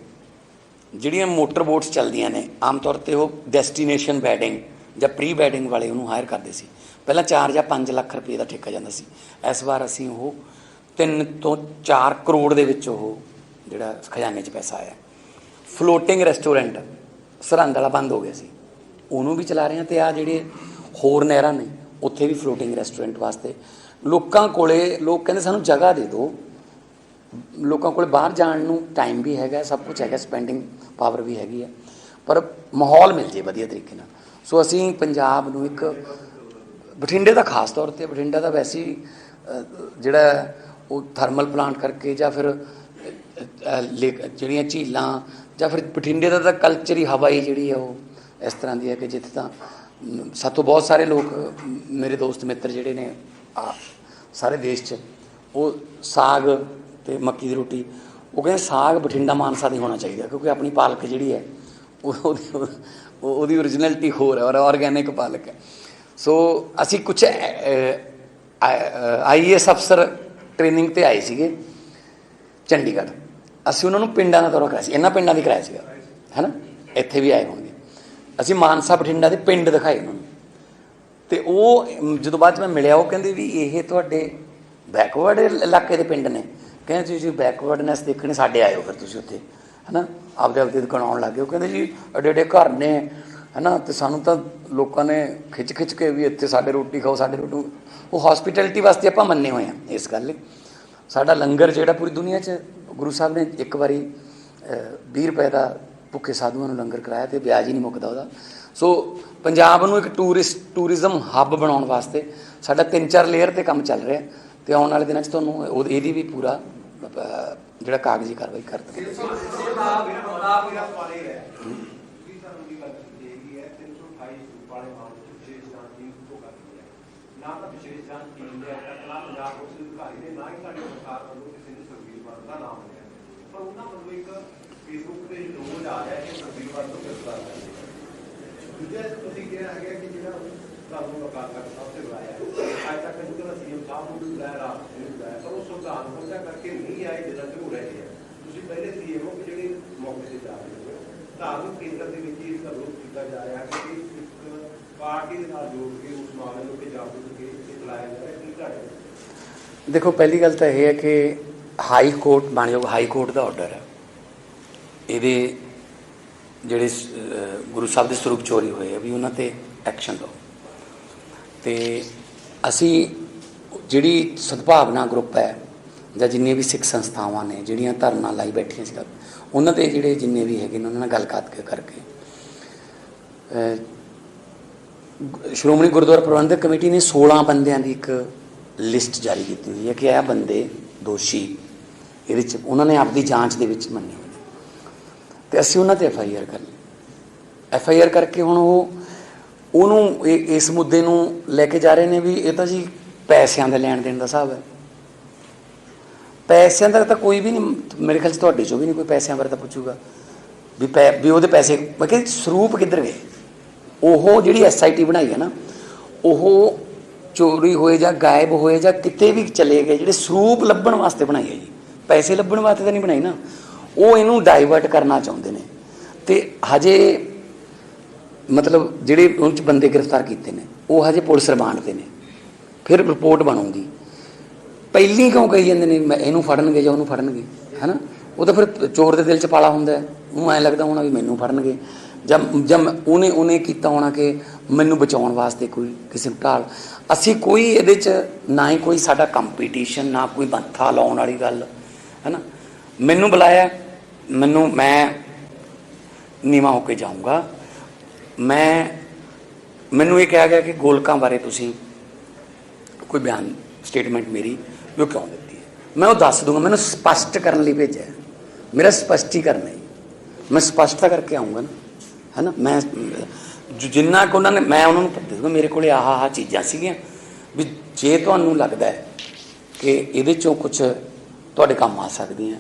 ਜਿਹੜੀਆਂ ਮੋਟਰ ਬੋਟਸ ਚੱਲਦੀਆਂ ਨੇ, ਆਮ ਤੌਰ ਤੇ ਉਹ ਡੈਸਟੀਨੇਸ਼ਨ ਵੈਡਿੰਗ ਜਾਂ ਪ੍ਰੀ ਵੈਡਿੰਗ ਵਾਲੇ ਉਹਨੂੰ ਹਾਇਰ ਕਰਦੇ ਸੀ। ਪਹਿਲਾਂ 4 ਜਾਂ 5 ਲੱਖ ਰੁਪਏ ਦਾ ਠੇਕਾ ਜਾਂਦਾ ਸੀ। ਇਸ ਵਾਰ ਅਸੀਂ ਉਹ 3 ਤੋਂ 4 ਕਰੋੜ ਦੇ ਵਿੱਚ ਉਹ ਜਿਹੜਾ ਖਜ਼ਾਨੇ 'ਚ ਪੈਸਾ ਆਇਆ। ਫਲੋਟਿੰਗ ਰੈਸਟੋਰੈਂਟ ਸਰਹੰਦ ਵਾਲਾ ਬੰਦ ਹੋ ਗਿਆ ਸੀ। ਉਹਨੂੰ ਵੀ ਚਲਾ ਰਹੇ ਹਾਂ ਤੇ ਆ ਜਿਹੜੇ ਹੋਰ ਨਹਿਰਾਂ ਨੇ, ਉੱਥੇ ਵੀ ਫਲੋਟਿੰਗ ਰੈਸਟੋਰੈਂਟ ਵਾਸਤੇ। ਲੋਕਾਂ ਕੋਲੇ, ਲੋਕ ਕਹਿੰਦੇ ਸਾਨੂੰ ਜਗ੍ਹਾ ਦੇ ਦਿਓ। ਲੋਕਾਂ ਕੋਲ ਬਾਹਰ ਜਾਣ ਨੂੰ ਟਾਈਮ ਵੀ ਹੈਗਾ, ਸਭ ਕੁਝ ਹੈਗਾ ਸਪੈਂਡਿੰਗ ਪਾਵਰ ਵੀ ਹੈਗੀ ਹੈ ਪਰ ਮਾਹੌਲ ਮਿਲ ਜੇ ਵਧੀਆ ਤਰੀਕੇ ਨਾਲ। ਸੋ ਅਸੀਂ ਪੰਜਾਬ ਨੂੰ ਇੱਕ ਬਠਿੰਡੇ ਦਾ ਖਾਸ ਤੌਰ ਤੇ ਬਠਿੰਡਾ ਦਾ ਵੈਸੇ ਜਿਹੜਾ ਉਹ ਥਰਮਲ ਪਲਾਂਟ ਕਰਕੇ ਜਾਂ ਫਿਰ ਲੇਕ ਜਿਹੜੀਆਂ ਝੀਲਾਂ ਜਾਂ ਫਿਰ ਬਠਿੰਡੇ ਦਾ ਤਾਂ ਕਲਚਰ ਹੀ ਹਵਾਈ ਜਿਹੜੀ ਹੈ ਉਹ ਇਸ ਤਰ੍ਹਾਂ ਦੀ ਹੈ ਕਿ ਜਿੱਥੇ ਤਾਂ ਮ, ਸਾਥੋਂ ਬਹੁਤ ਸਾਰੇ ਲੋਕ ਮੇਰੇ ਦੋਸਤ ਮਿੱਤਰ ਜਿਹੜੇ ਨੇ ਸਾਰੇ ਦੇਸ਼ 'ਚ ਉਹ ਸਾਗ ਤੇ ਮੱਕੀ ਦੀ ਰੋਟੀ ਉਹ ਕਹਿੰਦੇ ਸਾਗ ਬਠਿੰਡਾ ਮਾਨਸਾ ਦੀ ਹੋਣਾ ਚਾਹੀਦਾ ਕਿਉਂਕਿ ਆਪਣੀ ਪਾਲਕ ਜਿਹੜੀ ਹੈ ਉਹ ਉਹਦੀ ਉਹ- ਉਹਦੀ ਓਰੀਜਨੈਲਿਟੀ ਹੋਰ ਹੈ, ਔਰ ਆਰਗੈਨਿਕ ਪਾਲਕ ਹੈ। ਸੋ ਅਸੀਂ ਕੁਝ ਆਈਐਸ ਅਫਸਰ ਟ੍ਰੇਨਿੰਗ ਤੇ ਆਏ ਸੀਗੇ ਚੰਡੀਗੜ੍ਹ। ਅਸੀਂ ਉਹਨਾਂ ਨੂੰ ਪਿੰਡਾਂ ਦਾ ਦੌਰਾ ਕਰਾਇਆ ਸੀ, ਇਹਨਾਂ ਪਿੰਡਾਂ ਦੀ ਕਰਾਇਆ ਸੀਗਾ। ਹੈਨਾ? ਇੱਥੇ ਵੀ ਆਏ ਹੋਣਗੇ। ਅਸੀਂ ਮਾਨਸਾ ਬਠਿੰਡਾ ਦੇ ਪਿੰਡ ਦਿਖਾਏ ਉਹਨਾਂ ਨੂੰ। ਤੇ ਉਹ ਜਦੋਂ ਬਾਅਦ ਚ ਮੈਂ ਮਿਲਿਆ, ਉਹ ਕਹਿੰਦੇ ਵੀ ਇਹ ਤੁਹਾਡੇ ਬੈਕਵਰਡ ਇਲਾਕੇ ਦੇ ਪਿੰਡ ਨੇ। ਕਹਿੰਦੇ ਤੁਸੀਂ ਬੈਕਵਰਡਨੈਸ ਦੇਖਣੇ ਸਾਡੇ ਆਇਓ ਫਿਰ ਤੁਸੀਂ ਉੱਥੇ। ਹਨਾ ਆਪਦੇ ਆਪਦੇ ਦੁਕਾਨ ਲੱਗੇ ਉਹ ਕਹਿੰਦੇ ਜੀ ਅੱਡੇ ਅੱਡੇ ਘਰ ਨੇ ਹਨਾ ਤੇ ਸਾਨੂੰ ਤਾਂ ਲੋਕਾਂ ਨੇ ਖਿੱਚ ਖਿੱਚ ਕੇ ਵੀ ਇੱਥੇ ਸਾਡੇ ਰੋਟੀ ਖਾਓ ਸਾਡੇ ਰੋਟੀ ਉਹ ਹਸਪਿਟੈਲਿਟੀ ਵਾਸਤੇ ਆਪਾਂ ਮੰਨੇ ਹੋਏ ਆ ਇਸ ਗੱਲ ਲਈ। ਸਾਡਾ ਲੰਗਰ ਜਿਹੜਾ ਪੂਰੀ ਦੁਨੀਆ 'ਚ ਗੁਰੂ ਸਾਹਿਬ ਨੇ ਇੱਕ ਵਾਰੀ ਅਹ, 20 ਰੁਪਏ ਦਾ ਭੁੱਖੇ ਸਾਧੂਆਂ ਨੂੰ ਲੰਗਰ ਕਰਾਇਆ ਤੇ ਵਿਆਜ ਹੀ ਨਹੀਂ ਮੁੱਕਦਾ ਉਹਦਾ। ਸੋ ਪੰਜਾਬ ਨੂੰ ਇੱਕ ਟੂਰਿਸਟ ਟੂਰਿਜ਼ਮ ਹੱਬ ਬਣਾਉਣ ਵਾਸਤੇ ਸਾਡਾ ਤਿੰਨ ਚਾਰ ਲੇਅਰ ਤੇ ਕੰਮ ਚੱਲ ਰਿਹਾ। ਤੇ ਆਉਣ ਵਾਲੇ ਦਿਨਾਂ 'ਚ ਤੁਹਾਨੂੰ ਉਹ- ਇਹਦੀ ਵੀ ਪੂਰਾ ਜਿਹੜਾ ਕਾਗਜ਼ੀ ਕਾਰਵਾਈ ਕਰ ਦੇਵਾਂਗੇ ਨਾ ਤਾਂ ਵਿਸ਼ੇਸ਼ ਜਾਂਚ ਟੀਮ ਦੇ ਅਧਿਕਾਰੀ ਨਾ ਪੰਜਾਬ ਪੁਲਿਸ ਦੇ ਅਧਿਕਾਰੀ ਨੇ ਨਾ ਹੀ ਸਾਡੇ ਸਰਕਾਰ ਵੱਲੋਂ ਕਿਸੇ ਨੇ ਸਰਵੀਰ ਵਰਗ ਦਾ ਨਾਮ ਲਿਆ। ਪਰ ਉਹਨਾਂ ਵੱਲੋਂ ਇੱਕ ਫੇਸਬੁੱਕ ਤੇ ਰੋਜ਼ ਆ ਰਿਹਾ ਕਿ ਸਰਵੀਰ ਵਰਗ ਨੂੰ ਗ੍ਰਿਫਤਾਰ ਕਰ ਲਿਆ ਦੂਜਾ ਤੁਸੀਂ ਕਿਹਾ ਹੈਗਾ ਕਿ ਜਿਹੜਾ ਤੁਹਾਨੂੰ ਵਕਾਰ ਕਰ ਸਾਹਿਬ ਤੇ ਅਸੀਂ ਜਿਹੜਾ ਸੀਐਮ ਸਾਹਿਬ ਨੂੰ ਵੀ ਬੁਲਾਇਆ ਰਾਤ ਨੂੰ ਵੀ ਬੁਲਾਇਆ ਪਰ ਉਹ ਸੁਲਤਾਨ ਪਹੁੰਚਾ ਕਰਕੇ ਨਹੀਂ ਤੁਸੀਂ ਪਹਿਲੇ ਸੀਐਮ ਕਿ ਜਿਹੜੇ ਮੌਕੇ ਤੇ ਜਾ ਰਹੇ ਹੋ? ਧਾਰਮਿਕ ਕੇਂਦਰ ਦੇ ਵਿੱਚ ਇਸ ਦਾ ਵਿਰੋਧ ਕੀਤਾ ਜਾ ਰਿਹਾ ਹੈ ਕਿ ਇੱਕ ਪਾਰਟੀ ਦੇ ਨਾਲ ਜੋੜ ਕੇ ਉਸ ਮਾਮਲੇ ਨੂੰ ਕਿ ਜਾਗਰੂਕ ਕੇ ਇਹ ਜਾ ਰਿਹਾ। ਕੀ ਘੜੇ ਦੇਖੋ, ਪਹਿਲੀ ਗੱਲ ਤਾਂ ਇਹ ਹੈ ਕਿ ਹਾਈ ਕੋਰਟ, ਮਾਨਯੋਗ ਹਾਈ ਕੋਰਟ ਦਾ ਆਰਡਰ ਹੈ। ਇਹਦੇ ਜਿਹੜੇ ਗੁਰੂ ਸਾਹਿਬ ਦੇ ਸਰੂਪ ਚੋਰੀ ਹੋਏ ਆ, ਵੀ ਉਹਨਾਂ ਤੇ ਐਕਸ਼ਨ ਲਓ ਤੇ ਅਸੀਂ ਜਿਹੜੀ ਸਦਭਾਵਨਾ ਗਰੁੱਪ ਹੈ ਜਾਂ ਜਿੰਨੀਆਂ ਵੀ ਸਿੱਖ ਸੰਸਥਾਵਾਂ ਨੇ, ਜਿਹੜੀਆਂ ਧਰਨਾ ਲਾਈ ਬੈਠੀਆਂ ਸੀ, ਉਹਨਾਂ ਦੇ ਜਿਹੜੇ ਜਿੰਨੇ ਵੀ ਹੈਗੇ ਨੇ, ਉਹਨਾਂ ਨਾਲ ਗੱਲਬਾਤ ਕਰਕੇ। ਸ਼੍ਰੋਮਣੀ ਗੁਰਦੁਆਰਾ ਪ੍ਰਬੰਧਕ ਕਮੇਟੀ ਨੇ 16 ਬੰਦਿਆਂ ਦੀ ਇੱਕ ਲਿਸਟ ਜਾਰੀ ਕੀਤੀ ਹੋਈ ਹੈ ਕਿ ਇਹ ਬੰਦੇ ਦੋਸ਼ੀ ਇਹਦੇ ਚ, ਉਹਨਾਂ ਨੇ ਆਪਦੀ ਜਾਂਚ ਦੇ ਵਿੱਚ ਮੰਨੇ ਹੋਏ ਨੇ। ਤੇ ਅਸੀਂ ਉਹਨਾਂ ਤੇ ਐਫ ਆਈ ਆਰ ਕਰ ਲਈ ਐਫ ਆਈ ਆਰ ਕਰਕੇ ਹੁਣ ਉਹ, ਉਹਨੂੰ ਇਹ- ਇਸ ਮੁੱਦੇ ਨੂੰ ਲੈ ਕੇ ਜਾ ਰਹੇ ਨੇ ਵੀ ਇਹ ਤਾਂ ਜੀ ਪੈਸਿਆਂ ਦਾ ਲੈਣ ਦੇਣ ਦਾ ਹਿਸਾਬ ਹੈ। ਪੈਸਿਆਂ ਦਾ ਤਾਂ ਕੋਈ ਵੀ ਨਹੀਂ, ਮੇਰੇ ਖਿਆਲ 'ਚ ਤੁਹਾਡੇ ਚੋਂ ਵੀ ਨਹੀਂ ਕੋਈ ਪੈਸਿਆਂ ਬਾਰੇ ਤਾਂ ਪੁੱਛੂਗਾ। ਵੀ ਪੈ, ਵੀ ਉਹਦੇ ਪੈਸੇ, ਮੈਂ ਕਿਹਾ ਸਰੂਪ ਕਿੱਧਰ ਗਏ? ਉਹ ਜਿਹੜੀ ਐਸਆਈਟੀ ਬਣਾਈ ਹੈ ਨਾ, ਉਹ ਚੋਰੀ ਹੋਏ ਜਾਂ ਗਾਇਬ ਹੋਏ ਜਾਂ ਕਿਤੇ ਵੀ ਚਲੇ ਗਏ, ਜਿਹੜੇ ਸਰੂਪ ਲੱਭਣ ਵਾਸਤੇ ਬਣਾਈ ਹੈ ਜੀ। ਪੈਸੇ ਲੱਭਣ ਵਾਸਤੇ ਤਾਂ ਨਹੀਂ ਬਣਾਈ ਨਾ। ਉਹ ਇਹਨੂੰ ਡਾਈਵਰਟ ਕਰਨਾ ਚਾਹੁੰਦੇ ਨੇ। ਤੇ ਹਜੇ ਮਤਲਬ ਜਿਹੜੇ ਉਹ 'ਚ ਬੰਦੇ ਗ੍ਰਿਫਤਾਰ ਕੀਤੇ ਨੇ, ਉਹ ਹਜੇ ਪੁਲਿਸ ਰਿਮਾਂਡ ਤੇ ਨੇ। ਫਿਰ ਰਿਪੋਰਟ ਬਣੂਗੀ। ਪਹਿਲੀ ਕਿਉਂ ਕਹੀ ਜਾਂਦੇ ਨੇ, ਮੈਂ ਇਹਨੂੰ ਫੜਨਗੇ ਜਾਂ ਉਹਨੂੰ ਫੜਨਗੇ, ਹੈਨਾ? ਉਹ ਤਾਂ ਫਿਰ ਚੋਰ ਦੇ ਦਿਲ 'ਚ ਪਾਲਾ ਹੁੰਦਾ ਹੈ। ਉਹਨੂੰ ਐਂ ਲੱਗਦਾ ਹੋਣਾ ਵੀ ਮੈਨੂੰ ਫੜਨਗੇ। ਜਾਂ ਜਾਂ ਮੈਂ- ਉਹਨੇ ਉਹਨੇ ਕੀਤਾ ਹੋਣਾ ਕਿ ਮੈਨੂੰ ਬਚਾਉਣ ਵਾਸਤੇ ਕੋਈ, ਕਿਸੇ ਨੂੰ ਢਾਲ। ਅਸੀਂ ਕੋਈ ਇਹਦੇ 'ਚ ਨਾ ਹੀ ਕੋਈ ਸਾਡਾ ਕੰਪੀਟੀਸ਼ਨ ਨਾ ਕੋਈ ਬੰਥਾ ਲਾਉਣ ਵਾਲੀ ਗੱਲ, ਹੈਨਾ? ਮੈਨੂੰ ਬੁਲਾਇਆ, ਮੈਨੂੰ ਮੈਂ ਨੀਵਾਂ ਹੋ ਕੇ ਜਾਊਂਗਾ। ਮੈਂ, ਮੈਨੂੰ ਇਹ ਕਿਹਾ ਗਿਆ ਕਿ ਗੋਲਕਾਂ ਬਾਰੇ ਤੁਸੀਂ ਕੋਈ ਬਿਆਨ ਸਟੇਟਮੈਂਟ ਮੇਰੀ, ਵੀ ਉਹ ਕਿਉਂ ਦਿੱਤੀ ਹੈ? ਮੈਂ ਉਹ ਦੱਸ ਦੂੰਗਾ, ਮੈਨੂੰ ਸਪਸ਼ਟ ਕਰਨ ਲਈ ਭੇਜਿਆ ਮੇਰਾ ਸਪਸ਼ਟੀਕਰਨ ਹੈ ਮੈਂ ਸਪਸ਼ਟਤਾ ਕਰਕੇ ਆਉਂਗਾ ਨਾ, ਹੈਨਾ? ਮੈਂ ਜਿੰਨਾ ਕੁ ਉਹਨਾਂ ਨੇ, ਮੈਂ ਉਹਨਾਂ ਨੂੰ ਦੇ ਦੂੰਗਾ ਮੇਰੇ ਕੋਲੇ ਆਹ ਆਹ ਚੀਜ਼ਾਂ ਸੀਗੀਆਂ, ਵੀ ਜੇ ਤੁਹਾਨੂੰ ਲੱਗਦਾ ਹੈ ਕਿ ਇਹਦੇ ਚੋਂ ਕੁਝ ਤੁਹਾਡੇ ਕੰਮ ਆ ਸਕਦੀਆਂ,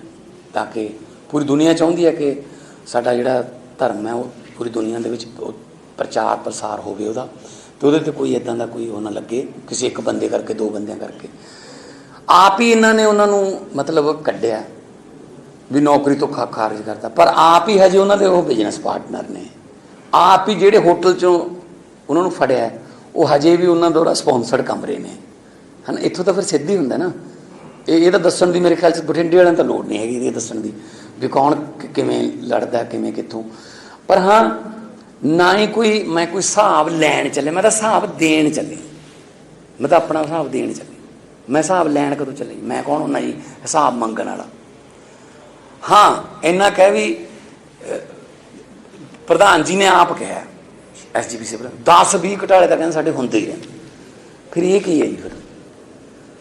ਤਾਂ ਕਿ ਪੂਰੀ ਦੁਨੀਆ ਚਾਹੁੰਦੀ ਹੈ ਕਿ ਸਾਡਾ ਜਿਹੜਾ ਧਰਮ ਹੈ, ਉਹ ਪੂਰੀ ਦੁਨੀਆ ਦੇ ਵਿੱਚ ਪ੍ਰਚਾਰ ਪ੍ਰਸਾਰ ਹੋਵੇ ਉਹਦਾ। ਤੇ ਉਹਦੇ ਤੇ ਕੋਈ ਇਦਾਂ ਦਾ ਕੋਈ ਉਹ ਨਾ ਲੱਗੇ, ਕਿਸੇ ਇੱਕ ਬੰਦੇ ਕਰਕੇ, ਦੋ ਬੰਦਿਆਂ ਕਰਕੇ। ਆਪ ਹੀ ਇਹਨਾਂ ਨੇ ਉਹਨਾਂ ਨੂੰ ਮਤਲਬ ਕੱਢਿਆ ਵੀ ਨੌਕਰੀ ਤੋਂ ਖਾਰਜ ਕਰਤਾ। ਪਰ ਆਪ ਹੀ ਹਜੇ ਉਹਨਾਂ ਦੇ ਉਹ ਬਿਜ਼ਨਸ ਪਾਰਟਨਰ ਨੇ। ਆਪ ਹੀ ਜਿਹੜੇ ਹੋਟਲ ਚੋਂ ਉਹਨਾਂ ਨੂੰ ਫੜਿਆ, ਉਹ ਹਜੇ ਵੀ ਉਹਨਾਂ ਦਾ ਸਪਾਂਸਰਡ ਕਮਰੇ ਨੇ। ਹਨ, ਇੱਥੋਂ ਤਾਂ ਫਿਰ ਸਿੱਧੀ ਹੁੰਦਾ ਨਾ। ਇਹ ਇਹ ਤਾਂ ਦੱਸਣ ਦੀ ਮੇਰੇ ਖਿਆਲ ਚ ਬਠਿੰਡੇ ਵਾਲਿਆਂ ਨੂੰ ਤਾਂ ਲੋੜ ਨਹੀਂ ਹੈਗੀ ਇਹ ਦੱਸਣ ਦੀ, ਵੀ ਕੌਣ ਕਿਵੇਂ ਲੜਦਾ, ਕਿਵੇਂ ਕਿੱਥੋਂ। ਪਰ ਹਾਂ ਨਾ ਹੀ ਕੋਈ, ਮੈਂ ਕੋਈ ਹਿਸਾਬ ਲੈਣ ਚੱਲੇ ਮੈਂ ਤਾਂ ਹਿਸਾਬ ਦੇਣ ਚੱਲੇ। ਮੈਂ ਤਾਂ ਆਪਣਾ ਹਿਸਾਬ ਦੇਣ ਚੱਲੇ। ਮੈਂ ਹਿਸਾਬ ਲੈਣ ਕਦੋਂ ਚੱਲੇ? ਮੈਂ ਕੌਣ ਹੁੰਦਾ ਜੀ? ਹਿਸਾਬ ਮੰਗਣ ਵਾਲਾ। ਹਾਂ, ਇੰਨਾ ਕਹਿ ਵੀ ਪ੍ਰਧਾਨ ਜੀ ਨੇ ਆਪ ਕਿਹਾ ਐਸਜੀਪੀਸੀ ਪ੍ਰਧਾਨ 10 20 ਘਟਾਲੇ ਤਾਂ ਕਹਿੰਦੇ ਸਾਡੇ ਹੁੰਦੇ ਹੀ ਆ ਫਿਰ ਇਹ ਕੀ ਹੈ ਜੀ ਫਿਰ?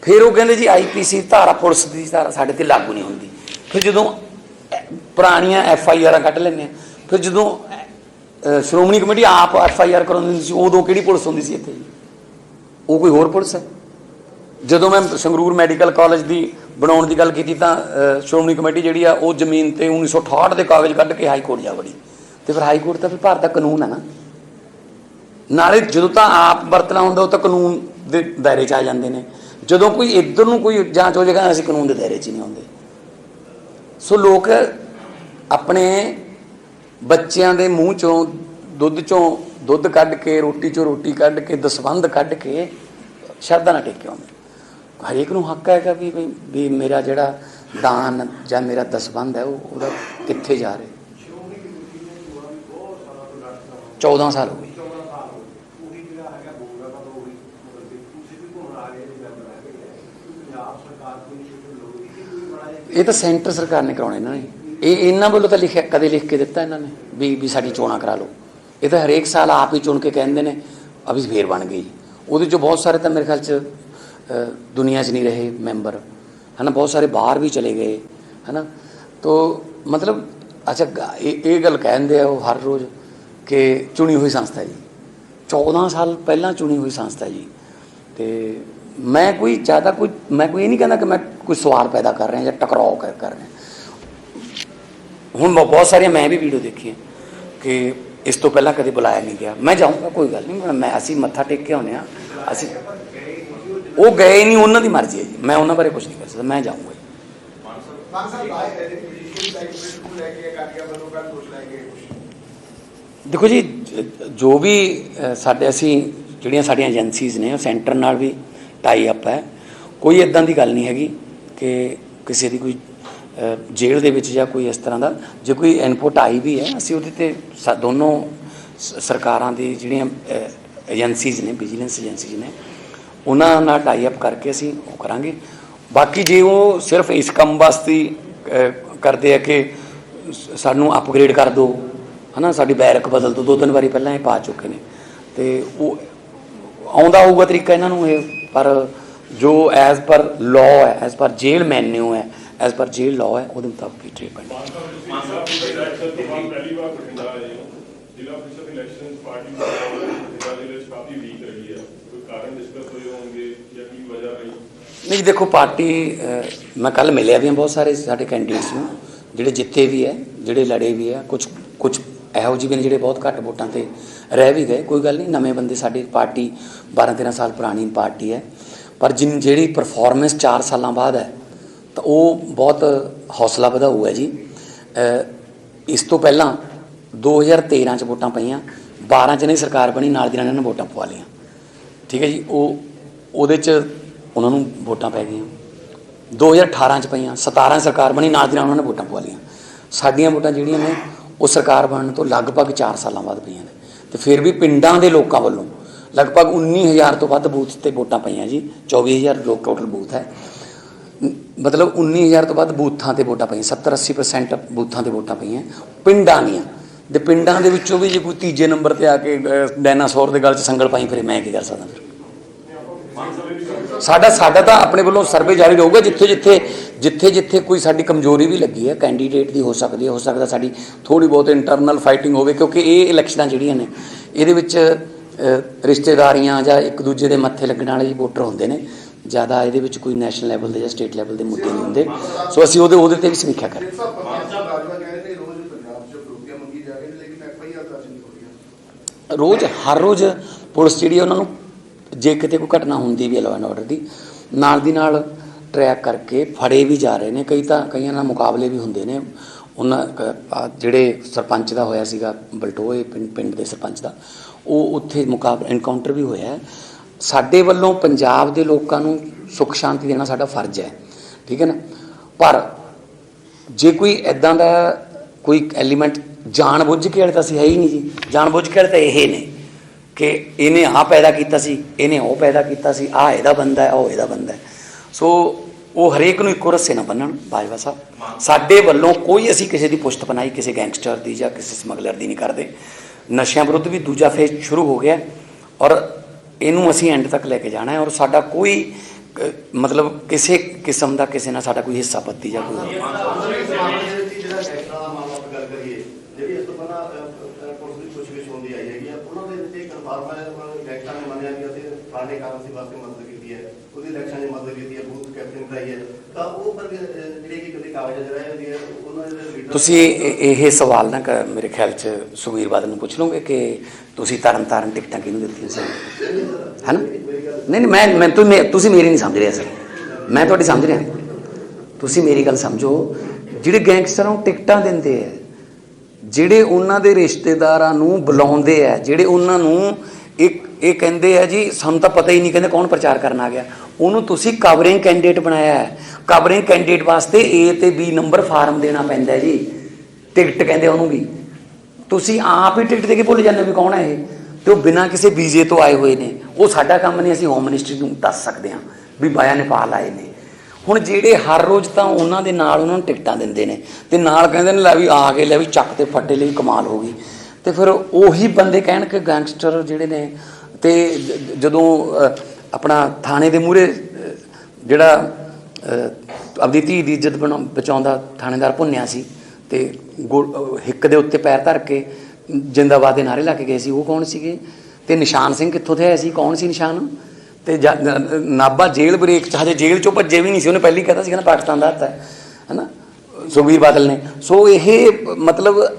ਫਿਰ ਉਹ ਕਹਿੰਦੇ ਜੀ ਆਈਪੀਸੀ ਧਾਰਾ ਪੁਲਿਸ ਦੀ ਧਾਰਾ ਸਾਡੇ ਤੇ ਲਾਗੂ ਨਹੀਂ ਹੁੰਦੀ। ਫਿਰ ਜਦੋਂ ਪੁਰਾਣੀਆਂ ਐਫ ਆਈ ਆਰਾਂ ਕੱਢ ਲੈਂਦੇ ਆ ਫਿਰ ਜਦੋਂ ਸ਼੍ਰੋਮਣੀ ਕਮੇਟੀ ਆਪ ਐਫ ਆਈ ਆਰ ਕਰਾਉਂਦੀ ਸੀ, ਉਦੋਂ ਕਿਹੜੀ ਪੁਲਿਸ ਹੁੰਦੀ ਸੀ ਇੱਥੇ? ਉਹ ਕੋਈ ਹੋਰ ਪੁਲਿਸ ਹੈ? ਜਦੋਂ ਮੈਂ ਸੰਗਰੂਰ ਮੈਡੀਕਲ ਕਾਲਜ ਦੀ ਬਣਾਉਣ ਦੀ ਗੱਲ ਕੀਤੀ ਤਾਂ ਸ਼੍ਰੋਮਣੀ ਕਮੇਟੀ ਜਿਹੜੀ ਆ, ਉਹ ਜ਼ਮੀਨ ਤੇ 1968 ਦੇ ਕਾਗਜ਼ ਕੱਢ ਕੇ ਹਾਈ ਕੋਰਟ ਜਾ ਵੜੀ। ਤੇ ਫਿਰ ਹਾਈ ਕੋਰਟ ਤਾਂ ਫਿਰ ਭਾਰਤ ਦਾ ਕਾਨੂੰਨ ਹੈ ਨਾ। ਨਾਲੇ ਜਦੋਂ ਤਾਂ ਆਪ ਵਰਤਣਾ ਹੁੰਦਾ, ਉਹ ਤਾਂ ਕਾਨੂੰਨ ਦੇ ਦਾਇਰੇ 'ਚ ਆ ਜਾਂਦੇ ਨੇ। ਜਦੋਂ ਕੋਈ ਇੱਧਰ ਨੂੰ ਕੋਈ ਜਾਂਚ ਹੋ ਜਾਏਗਾ, ਅਸੀਂ ਕਾਨੂੰਨ ਦੇ ਦਾਇਰੇ 'ਚ ਨਹੀਂ ਆਉਂਦੇ। ਸੋ ਲੋਕ ਆਪਣੇ ਬੱਚਿਆਂ ਦੇ ਮੂੰਹ ਚੋਂ ਦੁੱਧ ਚੋਂ ਦੁੱਧ ਕੱਢ ਕੇ, ਰੋਟੀ ਚੋਂ ਰੋਟੀ ਕੱਢ ਕੇ, ਦਸਵੰਧ ਕੱਢ ਕੇ ਸ਼ਰਧਾ ਨਾਲ ਟੇਕੇ ਆਉਂਦੇ। ਹਰੇਕ ਨੂੰ ਹੱਕ ਹੈਗਾ ਵੀ ਵੀ- ਮੇਰਾ ਜਿਹੜਾ ਦਾਨ ਜਾਂ ਮੇਰਾ ਦਸਵੰਧ ਹੈ, ਉਹ ਉਹਦਾ ਕਿੱਥੇ ਜਾ ਰਿਹਾ? ਸ਼੍ਰੋਮਣੀ 14 ਸਾਲ ਹੋ ਗਏ। ਇਹ ਤਾਂ ਸੈਂਟਰ ਸਰਕਾਰ ਨੇ ਕਰਾਉਣਾ ਇਹਨਾਂ ਨੇ ਇਹ ਇਹਨਾਂ ਵੱਲੋਂ ਤਾਂ ਲਿਖਿਆ ਕਦੇ ਲਿਖ ਕੇ ਦਿੱਤਾ ਇਹਨਾਂ ਨੇ ਵੀ ਵੀ ਸਾਡੀ ਚੋਣਾਂ ਕਰਾ ਲਓ। ਇਹ ਤਾਂ ਹਰੇਕ ਸਾਲ ਆਪ ਹੀ ਚੁਣ ਕੇ ਕਹਿੰਦੇ ਨੇ ਅਭੀ ਫੇਰ ਬਣ ਗਈ। ਉਹਦੇ ਚੋਂ ਬਹੁਤ ਸਾਰੇ ਤਾਂ ਮੇਰੇ ਖਿਆਲ ਚ ਅ, ਦੁਨੀਆ 'ਚ ਨਹੀਂ ਰਹੇ ਮੈਂਬਰ। ਹਨਾ ਬਹੁਤ ਸਾਰੇ ਬਾਹਰ ਵੀ ਚਲੇ ਗਏ ਹਨਾ। ਤੋ ਮਤਲਬ ਅੱਛਾ ਗ- ਇਹ ਇਹ ਗੱਲ ਕਹਿੰਦੇ ਆ ਉਹ ਹਰ ਰੋਜ਼ ਕਿ ਚੁਣੀ ਹੋਈ ਸੰਸਥਾ ਜੀ। 14 ਸਾਲ ਪਹਿਲਾਂ ਚੁਣੀ ਹੋਈ ਸੰਸਥਾ ਜੀ। ਤੇ ਮੈਂ ਕੋਈ ਜ਼ਿਆਦਾ ਕੋਈ ਮੈਂ ਕੋਈ ਇਹ ਨਹੀਂ ਕਹਿੰਦਾ ਕਿ ਮੈਂ ਕੋਈ ਸਵਾਲ ਪੈਦਾ ਕਰ ਰਿਹਾ ਜਾਂ ਟਕਰਾਓ ਕਰ ਕਰ ਰਿਹਾ। ਹੁਣ ਬ- ਬਹੁਤ ਸਾਰੀਆਂ ਮੈਂ ਵੀ ਵੀਡੀਓ ਦੇਖੀਆਂ ਕਿ ਇਸ ਤੋਂ ਪਹਿਲਾਂ ਕਦੇ ਬੁਲਾਇਆ ਨਹੀਂ ਗਿਆ। ਮੈਂ ਜਾਊਂਗਾ, ਕੋਈ ਗੱਲ ਨਹੀਂ ਮੈਂ ਅਸੀਂ ਮੱਥਾ ਟੇਕ ਕੇ ਆਉਂਦੇ ਆ ਅਸੀਂ ਉਹ ਗਏ ਨਹੀਂ, ਉਹਨਾਂ ਦੀ ਮਰਜ਼ੀ ਹੈ ਜੀ। ਮੈਂ ਉਹਨਾਂ ਬਾਰੇ ਕੁਝ ਨਹੀਂ ਕਰ ਸਕਦਾ, ਮੈਂ ਜਾਊਂਗਾ ਜੀ। ਦੇਖੋ ਜੀ, ਜੋ ਵੀ ਸਾਡੇ ਅਸੀਂ ਜਿਹੜੀਆਂ ਸਾਡੀਆਂ ਏਜੰਸੀਜ਼ ਨੇ, ਉਹ ਸੈਂਟਰ ਨਾਲ ਵੀ ਟਾਈ ਅਪ ਹੈ। ਕੋਈ ਇਦਾਂ ਦੀ ਗੱਲ ਨਹੀਂ ਹੈਗੀ ਕਿ ਕਿਸੇ ਦੀ ਕੋਈ ਜੇਲ੍ਹ ਦੇ ਵਿੱਚ ਜਾਂ ਕੋਈ ਇਸ ਤਰ੍ਹਾਂ ਦਾ, ਜੇ ਕੋਈ ਇਨਪੁਟ ਆਈ ਵੀ ਹੈ, ਅਸੀਂ ਉਹਦੇ ਤੇ ਸਾ- ਦੋਨੋਂ ਸ- ਸਰਕਾਰਾਂ ਦੀ ਜਿਹੜੀਆਂ ਏਜੰਸੀਜ਼ ਨੇ, ਵਿਜੀਲੈਂਸ ਏਜੰਸੀਜ਼ ਨੇ, ਉਹਨਾਂ ਨਾਲ ਟਾਈ ਅਪ ਕਰਕੇ ਅਸੀਂ ਉਹ ਕਰਾਂਗੇ। ਬਾਕੀ ਜੇ ਉਹ ਸਿਰਫ ਇਸ ਕੰਮ ਵਾਸਤੇ ਕਰਦੇ ਆ ਕਿ ਸਾਨੂੰ ਅਪਗ੍ਰੇਡ ਕਰ ਦਿਓ ਹਨਾ, ਸਾਡੀ ਬੈਰਕ ਬਦਲ ਦਿਓ ਦੋ ਤਿੰਨ ਵਾਰੀ ਪਹਿਲਾਂ ਇਹ ਪਾ ਚੁੱਕੇ ਨੇ। ਤੇ ਉਹ ਆਉਂਦਾ ਹੋਊਗਾ ਤਰੀਕਾ ਇਹਨਾਂ ਨੂੰ ਇਹ, ਪਰ ਜੋ ਐਜ਼ ਪਰ ਲਾਅ ਹੈ ਐਜ਼ ਪਰ ਜੇਲ੍ਹ ਮੈਨਿਊ ਹੈ ਐਜ਼ ਪਰ ਜੇਲ੍ਹ ਲਾਅ ਹੈ ਉਹਦੇ ਮੁਤਾਬਕ ਹੀ ਟ੍ਰੀਟਮੈਂਟ ਨਹੀਂ ਦੇਖੋ, ਪਾਰਟੀ ਮੈਂ ਕੱਲ ਮਿਲਿਆ ਵੀ ਹਾਂ ਬਹੁਤ ਸਾਰੇ ਸਾਡੇ ਕੈਂਡੀਡੇਟਸ ਨੂੰ, ਜਿਹੜੇ ਜਿੱਤੇ ਵੀ ਹੈ, ਜਿਹੜੇ ਲੜੇ ਵੀ ਹੈ ਕੁਝ ਕੁਝ ਇਹੋ ਜਿਹੇ ਵੀ ਨੇ ਜਿਹੜੇ ਬਹੁਤ ਘੱਟ ਵੋਟਾਂ ਤੇ ਰਹਿ ਵੀ ਗਏ। ਕੋਈ ਗੱਲ ਨਹੀਂ, ਨਵੇਂ ਬੰਦੇ ਸਾਡੀ ਪਾਰਟੀ 12 13 ਸਾਲ ਪੁਰਾਣੀ ਪਾਰਟੀ ਹੈ। ਪਰ ਜਿਨ ਜਿਹੜੀ ਪਰਫਾਰਮੈਂਸ 4 ਸਾਲਾਂ ਬਾਅਦ ਹੈ ਤਾਂ ਉਹ ਬਹੁਤ ਹੌਸਲਾ ਵਧਾਊ ਹੈ ਜੀ। ਇਸ ਤੋਂ ਪਹਿਲਾਂ 2013 ਚ ਵੋਟਾਂ ਪਈਆਂ 12 ਚ ਨਹੀਂ ਸਰਕਾਰ ਬਣੀ, ਨਾਲ ਦੀ ਨਾਲ ਇਹਨਾਂ ਨੇ ਵੋਟਾਂ ਪਵਾ ਲਈਆਂ। ਠੀਕ ਹੈ ਜੀ, ਉਹ ਉਹਦੇ ਚ ਉਹਨਾਂ ਨੂੰ ਵੋਟਾਂ ਪੈ ਗਈਆਂ। 2018 ਚ ਪਈਆਂ 17 ਸਰਕਾਰ ਬਣੀ, ਨਾਲ ਦੀ ਨਾਲ ਉਹਨਾਂ ਨੇ ਵੋਟਾਂ ਪਵਾ ਲਈਆਂ। ਸਾਡੀਆਂ ਵੋਟਾਂ ਜਿਹੜੀਆਂ ਨੇ, ਉਹ ਸਰਕਾਰ ਬਣਨ ਤੋਂ ਲਗਭਗ 4 ਸਾਲਾਂ ਬਾਅਦ ਪਈਆਂ ਨੇ। ਤੇ ਫਿਰ ਵੀ ਪਿੰਡਾਂ ਦੇ ਲੋਕਾਂ ਵੱਲੋਂ ਲਗਭਗ 19000 ਤੋਂ ਵੱਧ ਬੂਥ ਤੇ ਵੋਟਾਂ ਪਈਆਂ ਜੀ 24000 ਲੋਕ ਟੋਟਲ ਬੂਥ ਹੈ। ਮਤਲਬ 19000 ਤੋਂ ਵੱਧ ਬੂਥਾਂ ਤੇ ਵੋਟਾਂ ਪਈਆਂ 70 80% ਬੂਥਾਂ ਤੇ ਵੋਟਾਂ ਪਈਆਂ। ਪਿੰਡਾਂ ਦੀਆਂ। ਤੇ ਪਿੰਡਾਂ ਦੇ ਵਿੱਚੋਂ ਵੀ ਜੇ ਕੋਈ ਤੀਜੇ ਨੰਬਰ ਤੇ ਆ ਕੇ ਅਹ, ਡਾਇਨਾਸੌਰ ਦੇ ਗਲ 'ਚ ਸੰਗਲ ਪਾਈ ਫਿਰ ਮੈਂ ਕੀ ਕਰ ਸਕਦਾ? ਫਿਰ ਸਾਡਾ ਸਾਡਾ ਤਾਂ ਆਪਣੇ ਵੱਲੋਂ ਸਰਵੇ ਜਾਰੀ ਰਹੂਗਾ ਜਿੱਥੇ ਜਿੱਥੇ ਜਿੱਥੇ ਜਿੱਥੇ ਕੋਈ ਸਾਡੀ ਕਮਜ਼ੋਰੀ ਵੀ ਲੱਗੀ ਹੈ ਕੈਂਡੀਡੇਟ ਦੀ ਹੋ ਸਕਦੀ ਹੈ ਹੋ ਸਕਦਾ ਸਾਡੀ ਥੋੜੀ ਬਹੁਤ ਇੰਟਰਨਲ ਫਾਈਟਿੰਗ ਹੋਵੇ ਕਿਉਂਕਿ ਇਹ ਇਲੈਕਸ਼ਨਾਂ ਜਿਹੜੀਆਂ ਨੇ ਇਹਦੇ ਵਿੱਚ ਰਿਸ਼ਤੇਦਾਰੀਆਂ ਜਾਂ ਇੱਕ ਦੂਜੇ ਦੇ ਮੱਥੇ ਲੱਗਣ ਵਾਲੇ ਵੋਟਰ ਹੁੰਦੇ ਨੇ। ਜ਼ਿਆਦਾ ਇਹਦੇ ਵਿੱਚ ਕੋਈ ਨੈਸ਼ਨਲ ਲੈਵਲ ਦੇ ਜਾਂ ਸਟੇਟ ਲੈਵਲ ਦੇ ਮੁੱਦੇ ਨਹੀਂ ਹੁੰਦੇ। ਸੋ ਅਸੀਂ ਉਹਦੇ ਉਹਦੇ ਤੇ ਵੀ ਸਮੀਖਿਆ ਕਰਾਂਗੇ। ਰੋਜ਼ ਹਰ ਰੋਜ਼ ਪੁਲਿਸ ਜਿਹੜੀ ਉਹਨਾਂ ਨੂੰ ਜੇ ਕਿਤੇ ਕੋਈ ਘਟਨਾ ਹੁੰਦੀ ਵੀ ਹੈ ਲਾਅ ਐਂਡ ਆਰਡਰ ਦੀ ਨਾਲ ਦੀ ਨਾਲ ਟਰੈਕ ਕਰਕੇ ਫੜੇ ਵੀ ਜਾ ਰਹੇ ਨੇ। ਕਈ ਤਾਂ ਕਈਆਂ ਨਾਲ ਮੁਕਾਬਲੇ ਵੀ ਹੁੰਦੇ ਨੇ। ਉਹਨਾਂ ਜਿਹੜੇ ਸਰਪੰਚ ਦਾ ਹੋਇਆ ਸੀਗਾ ਬਲਟੋਏ ਪਿੰਡ ਪਿੰਡ ਦੇ ਸਰਪੰਚ ਦਾ ਉਹ ਉੱਥੇ ਮੁਕਾਬਲਾ ਐਨਕਾਊਂਟਰ ਵੀ ਹੋਇਆ ਹੈ। ਸਾਡੇ ਵੱਲੋਂ ਪੰਜਾਬ ਦੇ ਲੋਕਾਂ ਨੂੰ ਸੁੱਖ ਸ਼ਾਂਤੀ ਦੇਣਾ ਸਾਡਾ ਫਰਜ਼ ਹੈ, ਠੀਕ ਹੈ ਨਾ? ਪਰ ਜੇ ਕੋਈ ਐਦਾਂ ਦਾ ਕੋਈ ਐਲੀਮੈਂਟ ਜਾਣ ਬੁੱਝ ਕੇ ਵਾਲੇ ਤਾਂ ਅਸੀਂ ਹੈ ਹੀ ਨਹੀਂ ਜੀ। ਜਾਣ ਬੁੱਝ ਕੇ ਵਾਲੇ ਤਾਂ ਇਹ ਨੇ ਕਿ ਇਹਨੇ ਆਹ ਪੈਦਾ ਕੀਤਾ ਸੀ, ਇਹਨੇ ਉਹ ਪੈਦਾ ਕੀਤਾ ਸੀ, ਆਹ ਇਹਦਾ ਬੰਦਾ ਹੈ, ਉਹ ਇਹਦਾ ਬੰਦਾ ਹੈ। ਸੋ ਉਹ ਹਰੇਕ ਨੂੰ ਇੱਕੋ ਰੱਸੇ ਨਾ ਬੰਨਣ, ਬਾਜਵਾ ਸਾਹਿਬ। ਸਾਡੇ ਵੱਲੋਂ ਕੋਈ ਅਸੀਂ ਕਿਸੇ ਦੀ ਪੁਸ਼ਤ ਬਣਾਈ, ਕਿਸੇ ਗੈਂਗਸਟਰ ਦੀ ਜਾਂ ਕਿਸੇ ਸਮਗਲਰ ਦੀ ਨਹੀਂ ਕਰਦੇ। ਨਸ਼ਿਆਂ ਵਿਰੁੱਧ ਵੀ ਦੂਜਾ ਫੇਜ਼ ਸ਼ੁਰੂ ਹੋ ਗਿਆ ਔਰ ਇਹਨੂੰ ਅਸੀਂ ਐਂਡ ਤੱਕ ਲੈ ਕੇ ਜਾਣਾ ਹੈ ਔਰ ਸਾਡਾ ਕੋਈ ਮਤਲਬ ਕਿਸੇ ਕਿਸਮ ਦਾ ਕਿਸੇ ਨਾਲ ਸਾਡਾ ਕੋਈ ਹਿੱਸਾ ਪੱਤੀ ਜਾਂ ਕੋਈ ਤੁਸੀਂ ਇਹ ਸਵਾਲ ਨਾ ਮੇਰੇ ਖਿਆਲ ਚ ਸੁਖਬੀਰ ਬਾਦਲ ਨੂੰ ਪੁੱਛ ਲਓਗੇ ਕਿ ਤੁਸੀਂ ਤਰਨ ਤਾਰਨ ਟਿਕਟਾਂ ਕਿਹਨੂੰ ਦਿੱਤੀਆਂ ਸੀ ਹੈਨਾ? ਨਹੀਂ ਨਹੀਂ, ਮੈਂ ਮੈਂ ਤੂੰ ਤੁਸੀਂ ਮੇਰੀ ਨਹੀਂ ਸਮਝ ਰਿਹਾ ਸਰ ਮੈਂ ਤੁਹਾਡੀ ਸਮਝ ਰਿਹਾ। ਤੁਸੀਂ ਮੇਰੀ ਗੱਲ ਸਮਝੋ। ਜਿਹੜੇ ਗੈਂਗਸਟਰਾਂ ਨੂੰ ਟਿਕਟਾਂ ਦਿੰਦੇ ਆ। ਜਿਹੜੇ ਉਹਨਾਂ ਦੇ ਰਿਸ਼ਤੇਦਾਰਾਂ ਨੂੰ ਬੁਲਾਉਂਦੇ ਆ, ਜਿਹੜੇ ਉਹਨਾਂ ਨੂੰ ਇੱਕ, ਇਹ ਕਹਿੰਦੇ ਆ ਜੀ, ਸਾਨੂੰ ਤਾਂ ਪਤਾ ਹੀ ਨਹੀਂ ਕਹਿੰਦੇ ਕੌਣ ਪ੍ਰਚਾਰ ਕਰਨ ਆ ਗਿਆ। ਉਹਨੂੰ ਤੁਸੀਂ ਕਵਰਿੰਗ ਕੈਂਡੀਡੇਟ ਬਣਾਇਆ ਹੈ। ਕਵਰਿੰਗ ਕੈਂਡੀਡੇਟ ਵਾਸਤੇ A ਤੇ B ਨੰਬਰ ਫਾਰਮ ਦੇਣਾ ਪੈਂਦਾ ਜੀ। ਟਿਕਟ ਕਹਿੰਦੇ ਉਹਨੂੰ ਵੀ। ਤੁਸੀਂ ਆਪ ਹੀ ਟਿਕਟ ਦੇ ਕੇ ਭੁੱਲ ਜਾਂਦੇ ਵੀ ਕੌਣ ਹੈ ਇਹ। ਤੇ ਉਹ ਬਿਨਾਂ ਕਿਸੇ ਵੀਜ਼ੇ ਤੋਂ ਆਏ ਹੋਏ ਨੇ। ਉਹ ਸਾਡਾ ਕੰਮ ਨਹੀਂ, ਅਸੀਂ ਹੋਮ ਮਿਨਿਸਟਰੀ ਨੂੰ ਦੱਸ ਸਕਦੇ ਹਾਂ ਵੀ ਬਾਇਆ ਨੇਪਾਲ ਆਏ ਨੇ। ਹੁਣ ਜਿਹੜੇ ਹਰ ਰੋਜ਼ ਤਾਂ ਉਹਨਾਂ ਦੇ ਨਾਲ ਉਹਨਾਂ ਨੂੰ ਟਿਕਟਾਂ ਦਿੰਦੇ ਨੇ, ਤੇ ਨਾਲ ਕਹਿੰਦੇ ਨੇ, ਲੈ ਵੀ ਆ ਗਏ, ਲੈ ਵੀ ਚੱਕ ਤੇ ਫੱਟੇ ਲਈ ਕਮਾਲ ਹੋ ਗਈ। ਤੇ ਫਿਰ ਉਹੀ ਬੰਦੇ ਕਹਿਣ ਕਿ ਗੈਂਗਸਟਰ ਜਿਹੜੇ ਨੇ, ਤੇ ਜਦੋਂ ਆਪਣਾ ਥਾਣੇ ਦੇ ਮੂਹਰੇ ਜਿਹੜਾ ਆਪਦੀ ਧੀ ਦੀ ਇੱਜ਼ਤ ਬਣਾ- ਬਚਾਉਂਦਾ ਥਾਣੇਦਾਰ ਭੁੰਨਿਆ ਸੀ ਤੇ ਗੋ- ਹਿੱਕ ਦੇ ਉੱਤੇ ਪੈਰ ਧਰ ਕੇ ਜਿੰਦਾਬਾਦ ਦੇ ਨਾਰੇ ਲਾ ਕੇ ਗਏ ਸੀ। ਉਹ ਕੌਣ ਸੀਗੇ? ਤੇ ਨਿਸ਼ਾਨ ਸਿੰਘ ਕਿੱਥੋਂ ਦੇ ਆਏ ਸੀ? ਕੌਣ ਸੀ ਨਿਸ਼ਾਨ? ਤੇ ਜਾ- ਨਾਭਾ ਜੇਲ੍ਹ ਬ੍ਰੇਕ ਚ, ਹਜੇ ਜੇਲ੍ਹ ਚੋਂ ਭੱਜੇ ਵੀ ਨਹੀਂ ਸੀ। ਉਹਨੇ ਪਹਿਲੀ ਕਹਤਾ ਸੀ ਨਾ, ਪਾਕਿਸਤਾਨ ਦਾ ਹੱਥ ਹੈ, ਹੈਨਾ? ਸੁਖਬੀਰ ਬਾਦਲ ਨੇ। ਸੋ ਇਹ ਮਤਲਬ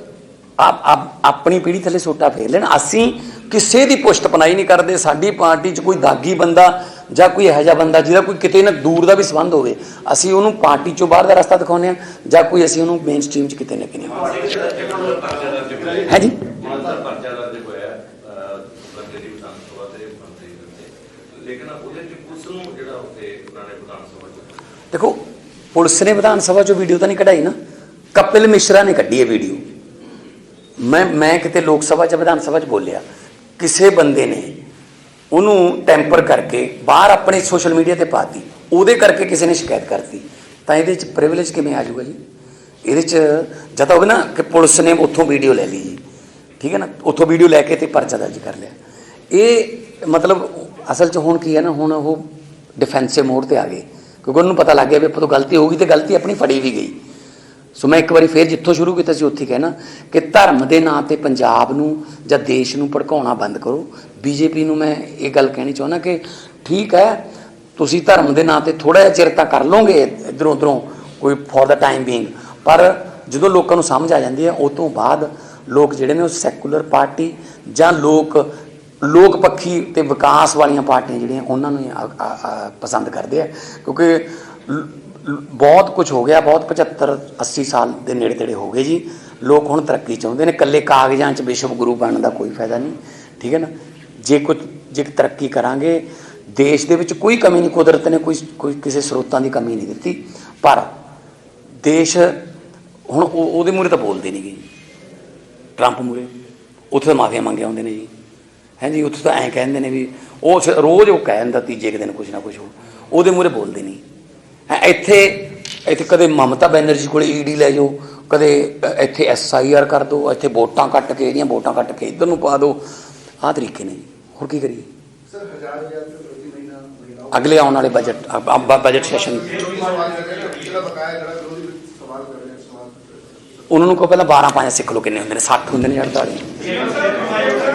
ਆਪ ਆਪਣੀ ਪੀੜ੍ਹੀ ਥੱਲੇ ਸੋਟਾ ਫੇਰ ਲੈਣ। ਅਸੀਂ ਕਿਸੇ ਦੀ ਪੁਸ਼ਤ ਪਨਾਈ ਨਹੀਂ ਕਰਦੇ। ਸਾਡੀ ਪਾਰਟੀ 'ਚ ਕੋਈ ਦਾਗੀ ਬੰਦਾ ਜਾਂ ਕੋਈ ਇਹੋ ਜਿਹਾ ਬੰਦਾ ਜਿਹਦਾ ਕੋਈ ਕਿਤੇ ਨਾ ਦੂਰ ਦਾ ਵੀ ਸੰਬੰਧ ਹੋਵੇ ਅਸੀਂ ਉਹਨੂੰ ਪਾਰਟੀ 'ਚੋਂ ਬਾਹਰ ਦਾ ਰਸਤਾ ਦਿਖਾਉਂਦੇ ਆ ਜਾਂ ਕੋਈ ਅਸੀਂ ਉਹਨੂੰ ਮੇਨ ਸਟ੍ਰੀਮ 'ਚ ਕਿਤੇ ਨਾ ਕਿਤੇ ਹੈ ਜੀ। ਲੇਕਿਨ ਉਹਦੇ ਚ ਪੁਲਿਸ ਨੂੰ ਜਿਹੜਾ ਵਿਧਾਨ ਸਭਾ ਚ ਦੇਖੋ ਪੁਲਿਸ ਨੇ ਵਿਧਾਨ ਸਭਾ 'ਚੋਂ ਵੀਡੀਓ ਤਾਂ ਨਹੀਂ ਕਢਾਈ ਨਾ। ਕਪਿਲ ਮਿਸ਼ਰਾ ਨੇ ਕੱਢੀ ਹੈ ਵੀਡੀਓ। ਮੈਂ ਮੈਂ ਕਿਤੇ ਲੋਕ ਸਭਾ 'ਚ ਵਿਧਾਨ ਸਭਾ 'ਚ ਬੋਲਿਆ ਕਿਸੇ ਬੰਦੇ ਨੇ ਉਹਨੂੰ ਟੈਂਪਰ ਕਰਕੇ ਬਾਹਰ ਆਪਣੇ ਸੋਸ਼ਲ ਮੀਡੀਆ ਤੇ ਪਾਤੀ। ਉਹਦੇ ਕਰਕੇ ਕਿਸੇ ਨੇ ਸ਼ਿਕਾਇਤ ਕਰਤੀ। ਤਾਂ ਇਹਦੇ 'ਚ ਪ੍ਰਿਵਿਲੇਜ ਕਿਵੇਂ ਆ ਜਾਊਗਾ ਜੀ? ਇਹਦੇ 'ਚ ਜਦ ਤਾਂ ਹੋਵੇ ਨਾ ਕਿ ਪੁਲਿਸ ਨੇ ਉੱਥੋਂ ਵੀਡੀਓ ਲੈ ਲਈ ਜੀ। ਠੀਕ ਹੈ ਨਾ? ਉੱਥੋਂ ਵੀਡੀਓ ਲੈ ਕੇ ਤੇ ਪਰਚਾ ਦਰਜ ਕਰ ਲਿਆ। ਇਹ ਮਤਲਬ ਅਸਲ 'ਚ ਹੁਣ ਕੀ ਹੈ ਨਾ, ਹੁਣ ਉਹ ਡਿਫੈਂਸਿਵ ਮੋਡ ਤੇ ਆ ਗਏ। ਕਿਉਂਕਿ ਉਹਨੂੰ ਪਤਾ ਲੱਗ ਗਿਆ ਵੀ ਆਪਾਂ ਤੋਂ ਗਲਤੀ ਹੋ ਗਈ ਤੇ ਗਲਤੀ ਆਪਣੀ ਫੜੀ ਵੀ ਗਈ। ਸੋ ਮੈਂ ਇੱਕ ਵਾਰੀ ਫੇਰ ਜਿੱਥੋਂ ਸ਼ੁਰੂ ਕੀਤਾ ਸੀ, ਉੱਥੇ ਕਹਿਣਾ ਕਿ ਧਰਮ ਦੇ ਨਾਂ ਤੇ ਪੰਜਾਬ ਨੂੰ ਜਾਂ ਦੇਸ਼ ਨੂੰ ਭੜਕਾਉਣਾ ਬੰਦ ਕਰੋ। ਬੀਜੇਪੀ ਨੂੰ ਮੈਂ ਇਹ ਗੱਲ ਕਹਿਣੀ ਚਾਹੁੰਦਾ ਕਿ ਠੀਕ ਹੈ, ਤੁਸੀਂ ਧਰਮ ਦੇ ਨਾਂ ਤੇ ਥੋੜਾ ਜਿਹਾ ਚਿਰ ਤਾਂ ਕਰ ਲੋਗੇ ਇਧਰੋਂ ਉਧਰੋਂ, ਕੋਈ ਫॉर ਦਾ ਟਾਈਮ ਬੀਇੰਗ ਪਰ ਜਦੋਂ ਲੋਕਾਂ ਨੂੰ ਸਮਝ ਆ ਜਾਂਦੀ ਹੈ ਉਸ ਤੋਂ ਬਾਅਦ ਲੋਕ ਜਿਹੜੇ ਨੇ ਉਹ ਸੈਕੂਲਰ ਪਾਰਟੀ ਜਾਂ ਲੋਕ ਲੋਕ ਪੱਖੀ ਤੇ ਵਿਕਾਸ ਵਾਲੀਆਂ ਪਾਰਟੀਆਂ ਜਿਹੜੀਆਂ, ਉਹਨਾਂ ਨੂੰ ਹੀ ਪਸੰਦ ਕਰਦੇ ਆ। ਕਿਉਂਕਿ ਬਹੁਤ ਕੁਝ ਹੋ ਗਿਆ, ਬਹੁਤ 75 80 ਸਾਲ ਦੇ ਨੇੜੇ ਤੇੜੇ ਹੋ ਗਏ ਜੀ। ਲੋਕ ਹੁਣ ਤਰੱਕੀ ਚਾਹੁੰਦੇ ਨੇ, ਇਕੱਲੇ ਕਾਗਜ਼ਾਂ 'ਚ ਵਿਸ਼ਵ ਗੁਰੂ ਬਣਨ ਦਾ ਕੋਈ ਫਾਇਦਾ ਨਹੀਂ, ਠੀਕ ਹੈ ਨਾ? ਜੇ ਕੁਝ ਜੇ ਤਰੱਕੀ ਕਰਾਂਗੇ, ਦੇਸ਼ ਦੇ ਵਿੱਚ ਕੋਈ ਕਮੀ ਨਹੀਂ, ਕੁਦਰਤ ਨੇ ਕੋਈ ਕੋਈ ਕਿਸੇ ਸਰੋਤਾਂ ਦੀ ਕਮੀ ਨਹੀਂ ਦਿੱਤੀ। ਪਰ ਦੇਸ਼ ਹੁਣ ਉਹ- ਉਹਦੇ ਮੂਹਰੇ ਤਾਂ ਬੋਲਦੇ ਨਹੀਂ ਗੇ ਜੀ। ਟਰੰਪ ਮੂਰੇ ਉੱਥੇ ਤਾਂ ਮਾਫੀਆਂ ਮੰਗੇ ਆਉਂਦੇ ਨੇ ਜੀ। ਹੈਂ ਜੀ, ਉੱਥੇ ਤਾਂ ਐਂ ਕਹਿੰਦੇ ਨੇ ਵੀ, ਉਹ ਰੋਜ਼ ਉਹ ਕਹਿ ਦਿੰਦਾ ਤੀਜੇ ਕੁ ਦਿਨ ਕੁਛ ਨਾ ਕੁਛ ਹੋ ਉਹਦੇ ਮੂਰੇ ਬੋਲਦੇ ਨਹੀਂ। ਇੱਥੇ ਇੱਥੇ ਕਦੇ ਮਮਤਾ ਬੈਨਰਜੀ ਕੋਲੇ ਈਡੀ ਲੈ ਜਾਓ ਕਦੇ ਇੱਥੇ ਐਸਆਈਆਰ ਕਰ ਦਿਓ ਇੱਥੇ ਵੋਟਾਂ ਕੱਟ ਕੇ ਇਹਦੀਆਂ ਵੋਟਾਂ ਕੱਟ ਕੇ ਇੱਧਰ ਨੂੰ ਪਾ ਦਿਓ ਆਹ ਤਰੀਕੇ ਨੇ ਜੀ। ਹੋਰ ਕੀ ਕਰੀਏ? ਸਰ ਹਜ਼ਾਰ ਹਜ਼ਾਰ ਰੁਪਏ ਪ੍ਰਤੀ ਮਹੀਨਾ ਮਹੀਨਾ ਅਗਲੇ ਆਉਣ ਵਾਲੇ ਬਜਟ ਬਜਟ ਸੈਸ਼ਨ ਉਹਨਾਂ ਨੂੰ ਕਹੋ ਪਹਿਲਾਂ 12 5 ਸਿੱਖ ਲਓ ਕਿੰਨੇ ਹੁੰਦੇ ਨੇ 60 ਹੁੰਦੇ ਨੇ ਜਾਂ 48